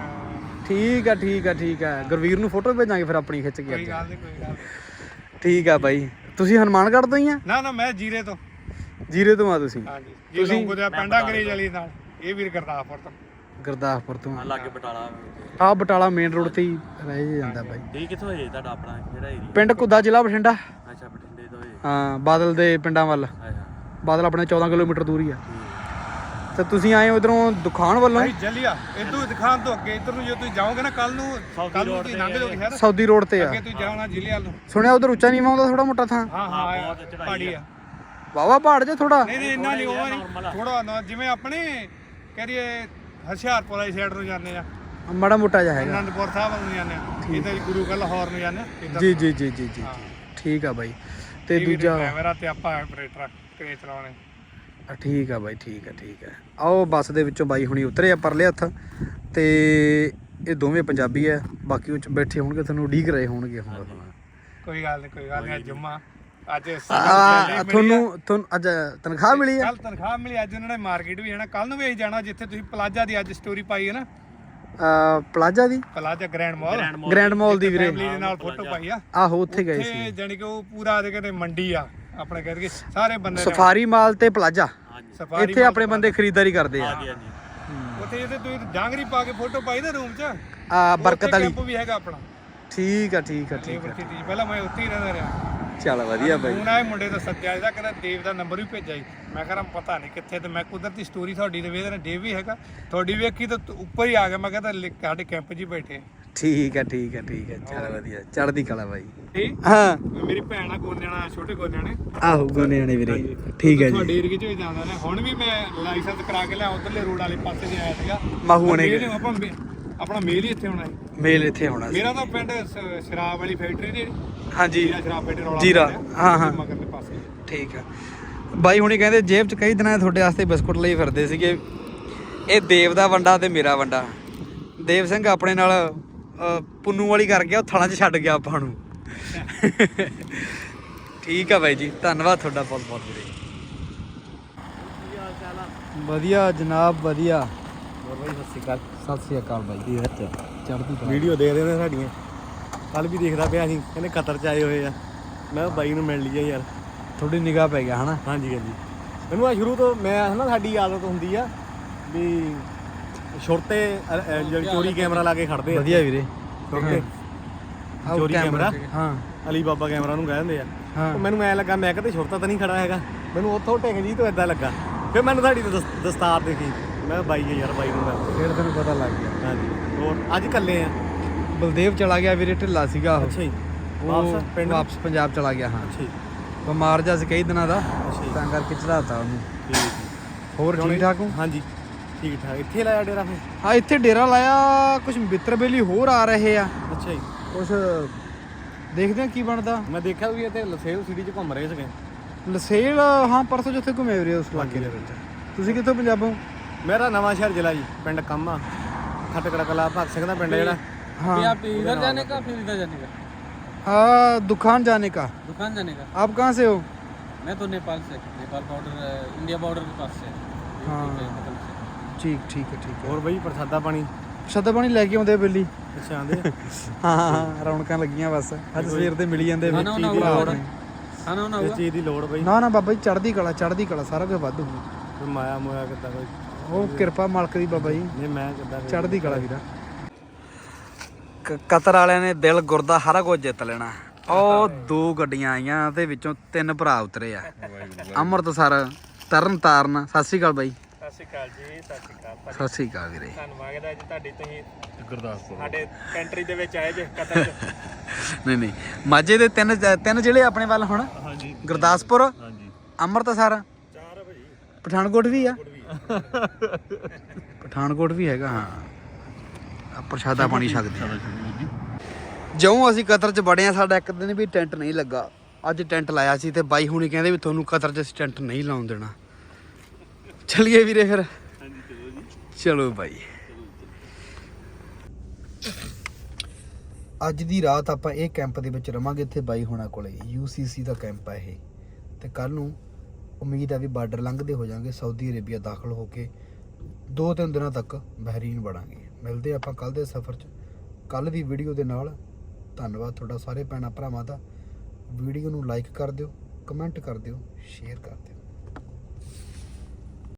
ਠੀਕ ਆ ਠੀਕ ਆ ਠੀਕ ਆ। ਗੁਰਵੀਰ ਨੂੰ ਫੋਟੋ ਭੇਜਾਂਗੇ ਫਿਰ ਆਪਣੀ ਖਿੱਚ ਕੇ ਕੋਈ ਗੱਲ ਨਹੀਂ ਕੋਈ ਗੱਲ ਨੀ। ਠੀਕ ਆ ਬਾਈ। ਤੁਸੀਂ ਹਨੂਮਾਨਗੜ੍ਹ ਤੋਂ ਹੀ ਆ? ਨਾ ਨਾ ਮੈਂ ਜੀਰੇ ਤੋਂ। ਜੀਰੇ ਤੋਂ ਆ ਤੁਸੀਂ। ਹਾਂਜੀ। ਜੀ ਲੋਗੋ ਦਾ ਪਿੰਡਾ ਅੰਗਰੇਜ਼ ਵਾਲੀ ਨਾਲ। ਇਹ ਵੀਰ ਗੁਰਦਾਸਪੁਰ ਤੋਂ। ਗੁਰਦਾਸਪੁਰ ਤੋਂ। ਲਾਗੇ ਬਟਾਲਾ ਆ ਬਟਾਲਾ ਮੇਨ ਰੋਡ ਤੇ ਹੀ ਰਹਿ ਜਾਂਦਾ ਬਾਈ। ਇਹ ਕਿੱਥੋਂ ਹੈ ਤੁਹਾਡਾ ਆਪਣਾ ਜਿਹੜਾ ਏਰੀਆ ਪਿੰਡ ਕੁੱਦਾ ਜ਼ਿਲ੍ਹਾ ਬਠਿੰਡਾ। ਅੱਛਾ ਬਠਿੰਡੇ ਤੋਂ ਹੈ ਹਾਂ ਬਾਦਲ ਦੇ ਪਿੰਡਾਂ ਵੱਲ। ਬਾਦਲ ਆਪਣੇ 14 ਕਿਲੋਮੀਟਰ ਦੂਰ ਹੀ ਆ। ਤੇ ਤੁਸੀਂ ਆਏ ਹੋ ਇਧਰੋਂ ਦੁਕਾਨ ਵੱਲੋਂ ਭਾਈ ਜਲੀਆ ਇਦੋਂ ਦੁਕਾਨ ਤੋਂ ਅੱਗੇ ਇਧਰ ਨੂੰ ਜੇ ਤੁਸੀਂ ਜਾਓਗੇ ਨਾ ਕੱਲ ਨੂੰ ਕੱਲ ਨੂੰ ਤੁਸੀਂ ਲੰਘ ਜਾਓਗੇ ਸ਼ਹਿਰ ਸੌਦੀ ਰੋਡ ਤੇ ਆ। ਅੱਗੇ ਤੁਸੀਂ ਜਾਣਾ ਜ਼ਿਲ੍ਹੇ ਵੱਲ ਨੂੰ। ਸੁਣਿਆ ਉਧਰ ਉੱਚਾ ਨੀਵਾਂ ਹੁੰਦਾ ਥੋੜਾ ਮੋਟਾ ਥਾਂ? ਹਾਂ ਹਾਂ ਪਹਾੜੀ ਆ। ਵਾਵਾ ਪਹਾੜ ਜੇ ਥੋੜਾ ਨਹੀਂ ਨਹੀਂ ਇੰਨਾ ਨਹੀਂ ਉਹ ਨਹੀਂ ਥੋੜਾ ਨਾ ਜਿਵੇਂ ਆਪਣੇ ਕਹਰੀਏ ਹਸ਼ਿਆਰਪੁਰ ਵਾਲੀ ਸਾਈਡ ਨੂੰ ਜਾਂਦੇ ਆ। ਮਾੜਾ ਮੋਟਾ ਜਿਹਾ ਹੈਗਾ। ਅਨੰਦਪੁਰ ਸਾਹਿਬ ਨੂੰ ਜਾਂਦੇ ਆ। ਇਧਰ ਗੁਰੂ ਕਾ ਲਾਹੌਰ ਨੂੰ ਜਾਂਦੇ ਆ ਜੀ ਜੀ ਜੀ ਜੀ ਜੀ। ਠੀਕ ਆ ਬਾਈ। ਤੇ ਦੂਜਾ ਆ ਤੇ ਆਪਾਂ ਆਪਰੇਟਰ ਕਰੇ ਚਲਾਉਣੇ ਆ, ਠੀਕ ਆ ਬਾਈ ਠੀਕ ਆ ਠੀਕ ਆ। ਆਓ ਬੱਸ ਦੇ ਵਿੱਚੋਂ ਬਾਈ ਹੁਣੀ ਉਤਰੇ ਆ ਪਰਲੇ ਹੱਥ। ਤੇ ਇਹ ਦੋਵੇਂ ਪੰਜਾਬੀ ਆ ਬਾਕੀ ਉੱਚ ਬੈਠੇ ਹੋਣਗੇ ਤੁਹਾਨੂੰ ਉਡੀਕ ਰਹੇ ਹੋਣਗੇ ਹੁਣ। ਕੋਈ ਗੱਲ ਨਹੀਂ ਕੋਈ ਗੱਲ ਨਹੀਂ ਜੁਮਾ। ਅੱਜ ਆ ਤੁਹਾਨੂੰ ਤੁਹਾਨੂੰ ਅੱਜ ਤਨਖਾਹ ਮਿਲੀ ਆ? ਕੱਲ ਤਨਖਾਹ ਮਿਲੀ ਅੱਜ ਉਹਨਾਂ ਨੇ ਮਾਰਕੀਟ ਵੀ ਜਾਣਾ ਕੱਲ ਨੂੰ ਵੀ ਅਸੀਂ ਜਾਣਾ ਜਿੱਥੇ ਤੁਸੀਂ ਪਲਾਜ਼ਾ ਦੀ ਅੱਜ ਸਟੋਰੀ ਪਾਈ ਹੈ ਨਾ। ਆ, ਪਲਾਜ਼ਾ ਦੀ? Plaza grand mall grand mall ਦੀ ਵੀਰੇ। ਫੈਮਿਲੀ ਦੇ ਨਾਲ ਫੋਟੋ ਪਾਈ ਆ। ਆਹੋ ਉੱਥੇ ਗਏ ਸੀ। ਉੱਥੇ ਜਾਨੀ ਕਿ ਉਹ ਪੂਰਾ ਦੇ ਕਹਿੰਦੇ ਮੰਡੀ ਆ ਆਪਣੇ ਕਹਿੰਦੇ ਸਾਰੇ ਬੰਦੇ ਨੇ ਸਫਾਰੀ ਮਾਲ ਤੇ ਪਲਾਜ਼ਾ। ਇੱਥੇ ਆਪਣੇ ਬੰਦੇ ਖਰੀਦਦਾਰੀ ਕਰਦੇ ਆ। ਉੱਥੇ ਜਿੱਥੇ ਤੁਸੀਂ ਡਾਂਗਰੀ ਪਾ ਕੇ ਫੋਟੋ ਪਾਈ ਨਾ ਰੂਮ 'ਚ। ਆ ਬਰਕਤ ਵਾਲੀ। ਕੈਂਪ ਵੀ ਹੈਗਾ ਆਪਣਾ। ਠੀਕ ਆ ਠੀਕ ਆ ਠੀਕ ਲੇਬਰ ਕੀਤੀ ਪਹਿਲਾਂ ਮੈਂ ਉੱਥੇ ਹੀ ਰਹਿੰਦਾ ਰਿਹਾ। ਚੱਲ ਵਧੀਆ ਬਾਈ। ਹੁਣ ਆਏ ਮੁੰਡੇ ਦਾ ਸੱਤਿਆ ਇਹਦਾ ਕਹਿੰਦਾ ਦੇਵ ਦਾ ਨੰਬਰ ਵੀ ਭੇਜਿਆ ਜੀ। ਮੈਂ ਕਹਿੰਦਾ ਪਤਾ ਨਹੀਂ ਕਿੱਥੇ ਤੇ ਮੈਂ ਕੁਦਰਤੀ ਸਟੋਰੀ ਤੁਹਾਡੀ ਦੇ ਵੇਖ ਰਿਹਾ ਦੇਵ ਵੀ ਹੈਗਾ। ਤੁਹਾਡੀ ਵੇਖੀ ਤਾਂ ਤੂੰ ਉੱਪਰ ਹੀ ਆ ਗਿਆ ਮੈਂ ਕਹਿੰਦਾ ਲਿ- ਸਾਡੇ ਕੈਂਪ 'ਚ ਹੀ ਬੈਠੇ ਠੀਕ ਆ ਠੀਕ ਆ ਠੀਕ ਆ। ਚੱਲ ਵਧੀਆ ਚੜ੍ਹਦੀ ਕਲਾ ਬਾਈ। ਠੀਕ ਹਾਂ। ਮੇਰੀ ਭੈਣ ਆ ਗੋਨਿਆਣਾ ਛੋਟੇ ਗੋਨਿਆਣੇ ਆਹੋ ਗੋਨੇਆਣੇ ਵੀਰੇ। ਠੀਕ ਆ ਜੀ। ਤੁਹਾਡੇ ਏਰੀਏ 'ਚ ਵੀ ਜਾਂਦਾ ਨੇ ਹੁਣ ਵੀ ਮੈਂ ਲਾਇਸੈਂਸ ਕਰਾ ਕੇ ਲਿਆ ਉਧਰਲੇ ਰੋਡ ਵਾਲੇ ਪਾਸੇ ਦੇ ਆਇਆ ਸੀਗਾ। ਮਾਹੂ ਆਣੇ ਇਹ ਆਪਾਂ ਮੇ- ਆਪਣਾ ਮੇਲ ਹੀ ਇੱਥੇ ਹੋਣਾ ਹੈ ਮੇਲ ਇੱਥੇ ਹੋਣਾ ਸੀ ਮੇਰਾ ਤਾਂ ਪਿੰਡ ਸ- ਸ਼ਰਾਬ ਵਾਲੀ ਫੈਕਟਰੀ ਦੀ ਹਾਂਜੀ। ਜੀਰਾ ਸ਼ਰਾਬ ਫੈਕਟਰੀ ਰੌਲਾ ਜੀਰਾ, ਪਾਉਂਦੇ ਆ, ਹਾਂ, ਹਾਂ। ਮਗਰ ਦੇ ਪਾਸੇ। ਠੀਕ ਆ। ਬਾਈ ਹੁਣੀ ਕਹਿੰਦੇ ਜੇਬ 'ਚ ਕਈ ਦਿਨਾਂ ਦੇ ਤੁਹਾਡੇ ਵਾਸਤੇ ਬਿਸਕੁਟ ਲਈ ਫਿਰਦੇ ਸੀਗੇ। ਇਹ ਦੇਵ ਦਾ ਵੰਡਾ ਤੇ ਮੇਰਾ ਵੰਡਾ। ਦੇਵ ਸਿੰਘ ਆਪਣੇ ਨਾਲ ਪੁੰਨੂ ਵਾਲੀ ਕਰ ਗਿਆ ਉਹ ਥਲਾਂ 'ਚ ਛੱਡ ਗਿਆ ਆਪਾਂ ਨੂੰ। ਠੀਕ ਆ ਬਾਈ ਜੀ ਧੰਨਵਾਦ ਤੁਹਾਡਾ ਬਹੁਤ ਬਹੁਤ ਵੀਰੇ। ਵਧੀਆ ਜਨਾਬ ਵਧੀਆ। ਹੋਰ ਬਾਈ ਸਤਿ ਸ਼੍ਰੀ ਅਕਾਲ। ਸਤਿ ਸ੍ਰੀ ਅਕਾਲ ਬਾਈ। ਕੀ ਹੱਥ ਚੜ੍ਹਦੀ ਕਲਾ। ਵੀਡੀਓ ਦੇਖਦੇ ਨੇ ਸਾਡੀਆਂ। ਕੱਲ ਵੀ ਦੇਖਦਾ ਪਿਆ ਸੀ ਕਹਿੰਦੇ ਕਤਰ ਚ ਆਏ ਹੋਏ ਆ। ਮੈਂ ਕਿਹਾ ਬਾਈ ਨੂੰ ਮਿਲ ਲਈਏ ਯਾਰ। ਥੋੜੀ ਨਿਗਾਹ ਪੈ ਗਿਆ ਹਨਾ? ਹਾਂਜੀ ਹਾਂਜੀ। ਮੈਨੂੰ ਆ ਸ਼ੁਰੂ ਤੋਂ ਮੈਂ ਹਨਾ ਸਾਡੀ ਆਦਤ ਹੁੰਦੀ ਆ ਵੀ ਛੁਰਤੇ ਜਿਹੜੀ ਚੋਰੀ ਕੈਮਰਾ ਲਾ ਕੇ ਖੜਦੇ ਆ। ਵਧੀਆ ਵੀਰੇ। ਛੁਰਤੇ ਚੋਰੀ ਕੈਮਰਾ। ਹਾਂ। ਅਲੀ ਬਾਬਾ ਕੈਮਰਾ ਨੂੰ ਕਹਿ ਦਿੰਦੇ ਆ। ਹਾਂ। ਉਹ ਮੈਨੂੰ ਐ ਲੱਗਾ ਮੈਂ ਕਿਤੇ ਛੁਰਤਾ ਤਾਂ ਨਹੀਂ ਖੜਾ ਹੈਗਾ। ਮੈਨੂੰ ਉੱਥੋਂ ਢਿੱਗ ਜੀ ਤੋਂ ਇਦਾਂ ਲੱਗਾ। ਫਿਰ ਮੈਨੂੰ ਤੁਹਾਡੀ ਦਸ- ਦਸਤਾਰ ਦੇਖੀ। ਮੈਂ ਬਾਈ ਹੈ ਯਾਰ ਬਾਈ ਨੂੰ ਮੈਂ ਫਿਰ ਤੈਨੂੰ ਪਤਾ ਲੱਗ ਗਿਆ। ਹਾਂਜੀ ਹੋਰ ਅੱਜ ਇਕੱਲੇ ਆ। ਬਲਦੇਵ ਚਲਾ ਗਿਆ ਵੀਰੇ ਢਿੱਲਾ ਸੀਗਾ ਉਹ। ਅੱਛਾ ਜੀ। ਉਹ ਵਾਪਸ ਪਿੰਡ? ਵਾਪਸ ਪੰਜਾਬ ਚਲਾ ਗਿਆ ਹਾਂ। ਅੱਛਾ ਜੀ। ਬਿਮਾਰ ਜਾ ਸੀ ਕਈ ਦਿਨਾਂ ਦਾ ਅੱਛਾ ਜੀ। ਤਾਂ ਕਰਕੇ ਚੜਾਤਾ ਉਹਨੂੰ। ਠੀਕ ਹੈ ਹੋਰ ਠੀਕ ਠਾਕ ਹੋ? ਹਾਂਜੀ ਠੀਕ ਠਾਕ ਇੱਥੇ ਲਾਇਆ ਡੇਰਾ ਫਿਰ? ਹਾਂ ਇੱਥੇ ਡੇਰਾ ਲਾਇਆ ਕੁਝ ਮਿੱਤਰ ਬੇਲੀ ਹੋਰ ਆ ਰਹੇ ਆ। ਅੱਛਾ ਜੀ। ਕੁਝ ਦੇਖਦੇ ਆ ਕੀ ਬਣਦਾ। ਮੈਂ ਦੇਖਿਆ ਵੀ ਇੱਥੇ ਲਸੇਲ ਸਿਟੀ 'ਚ ਘੁੰਮ ਰਹੇ ਸੀਗੇ। ਲਸੇਲ ਹਾਂ ਪਰਸੋਂ ਜਿੱਥੇ ਘੁੰਮੇ ਵੀਰੇ ਉਸ ਇਲਾਕੇ ਦੇ ਵਿੱਚ। ਤੁਸੀਂ ਕਿੱਥੋਂ ਪੰਜਾਬੋਂ ਮੇਰਾ ਨਵਾਂ ਸ਼ਹਿਰ ਜ਼ਿਲ੍ਹਾ ਜੀ ਪਿੰਡ ਕਾਮਾ ਖਟਕੜਾ ਕਲਾ ਭਗਤ ਸਿੰਘ ਦਾ ਪਿੰਡ ਜਿਹੜਾ। हाँ आप इधर जाने का फिर इधर जाने का हाँ दुकान जाने का दुकान जाने का आप कहाँ से हो मैं तो नेपाल से नेपाल बॉर्डर इंडिया बॉर्डर के पास से हाँ। मतलब से। ठीक ठीक है ਹੈ ਹੋਰ ਬਈ ਪ੍ਰਸਾਦਾ ਪਾਣੀ? ਸ਼ਦਾ ਪਾਣੀ ਲੈ ਕੇ ਆਉਂਦੇ ਆ ਬੇਲੀ ਅੱਛਾ ਆਂਦੇ ਹਾਂ ਹਾਂ, ਰੌਣਕਾਂ ਲੱਗੀਆਂ ਬਸ। ਅੱਜ ਸਵੇਰ ਦੇ ਮਿਲੀ ਜਾਂਦੇ ਖਾਣਾ ਹੋਣਾ ਹੋਊਗਾ order? ਖਾना होना ਇਸ हुआ ਚੀਜ਼ ਦੀ ਲੋੜ ਬਈ। ਨਾ ਨਾ ਬਾਬਾ ਜੀ ਚੜ੍ਹਦੀ ਕਲਾ ਚੜ੍ਹਦੀ ਕਲਾ ਸਾਰਾ ਕੁਝ ਵਾਧੂ। ਕੋਈ ਮਾਇਆ ਮੋਇਆ ਕਿੱਦਾਂ ਕੋਈ? ਉਹ ਕਿਰਪਾ ਮਾਲਕ ਦੀ ਬਾਬਾ ਜੀ। ਨਹੀਂ ਮੈਂ ਕਿੱਦਾਂ ਚੜ੍ਹਦੀ ਕਲਾ ਵੀਰਾ। ਕਤਰ ਵਾਲਿਆਂ ਨੇ ਦਿਲ ਗੁਰਦਾ ਸਾਰਾ ਕੁਝ ਜਿੱਤ ਲੈਣਾ। ਉਹ ਦੋ ਗੱਡੀਆਂ ਆਈਆਂ ਤੇ ਵਿੱਚੋਂ ਤਿੰਨ ਭਰਾ ਉਤਰੇ ਆ। ਅੰਮ੍ਰਿਤਸਰ ਤਰਨ ਤਾਰਨ ਸਤਿ ਸ਼੍ਰੀ ਅਕਾਲ ਬਾਈ। ਸਤਿ ਸ਼੍ਰੀ ਅਕਾਲ ਜੀ ਸਤਿ ਸ਼੍ਰੀ ਅਕਾਲ ਸਤਿ ਸ਼੍ਰੀ ਅਕਾਲ ਵੀਰੇ। ਧੰਨਵਾਦ ਹੈ ਜੀ ਤੁਹਾਡੀ ਤੁਸੀਂ ਗੁਰਦਾਸਪੁਰ। ਸਾਡੇ ਕੰਟਰੀ ਦੇ ਵਿੱਚ ਆਏ ਜੇ ਕਤਰ ਚ। ਨਹੀਂ ਨਹੀਂ। ਮਾਝੇ ਦੇ ਤਿੰਨ ਤਿੰਨ ਜ਼ਿਲ੍ਹੇ ਆਪਣੇ ਵੱਲ ਹੁਣ। ਹਾਂਜੀ। ਗੁਰਦਾਸਪੁਰ ਹਾਂਜੀ। ਅੰਮ੍ਰਿਤਸਰ ਚਾਰ ਆ ਭਾਜੀ। ਪਠਾਨਕੋਟ ਵੀ ਆ। ਪਠਾਨਕੋਟ ਵੀ ਹੈਗਾ ਹਾਂ। ਆ ਪ੍ਰਸ਼ਾਦਾ ਪਾਣੀ ਛਕਦੇ ਆ ਜਿਉਂ ਅਸੀਂ ਕਤਰ ਚ ਵੜੇ ਆ ਸਾਡਾ ਇੱਕ ਦਿਨ ਵੀ ਟੈਂਟ ਨਹੀਂ ਲੱਗਾ। ਅੱਜ ਟੈਂਟ ਲਾਇਆ ਸੀ ਤੇ ਬਾਈ ਹੁਣੀ ਕਹਿੰਦੇ ਵੀ ਤੁਹਾਨੂੰ ਕਤਰ ਚ ਟੈਂਟ ਨਹੀਂ ਲਾਉਣ ਦੇਣਾ। ਚਲਿਏ ਵੀਰੇ ਫਿਰ। ਚਲੋ ਬਾਈ। ਅੱਜ ਦੀ ਰਾਤ ਆਪਾਂ ਇਹ ਕੈਂਪ ਦੇ ਵਿੱਚ ਰਵਾਂਗੇ ਇੱਥੇ ਬਾਈ ਹੋਣਾ ਕੋਲੇ। UCC ਦਾ ਕੈਂਪ ਆ ਇਹ। ਤੇ ਕੱਲ ਨੂੰ ਉਮੀਦ ਹੈ ਵੀ ਬਾਰਡਰ ਲੰਘਦੇ ਹੋ ਜਾਾਂਗੇ ਸਾਊਦੀ ਅਰੇਬੀਆ ਦਾਖਲ ਹੋ ਕੇ ਦੋ ਤਿੰਨ ਦਿਨਾਂ ਤੱਕ ਬਹਿਰੀਨ ਵੜਾਂਗੇ ਮਿਲਦੇ ਆਪਾਂ ਕੱਲ ਦੇ ਸਫ਼ਰ 'ਚ। ਕੱਲ ਦੀ ਵੀਡੀਓ ਦੇ ਨਾਲ। ਧੰਨਵਾਦ ਤੁਹਾਡਾ ਸਾਰੇ ਭੈਣਾਂ ਭਰਾਵਾਂ ਦਾ। ਵੀਡੀਓ ਨੂੰ ਲਾਈਕ ਕਰ ਦਿਓ, ਕਮੈਂਟ ਕਰ ਦਿਓ, ਸ਼ੇਅਰ ਕਰ ਦਿਓ।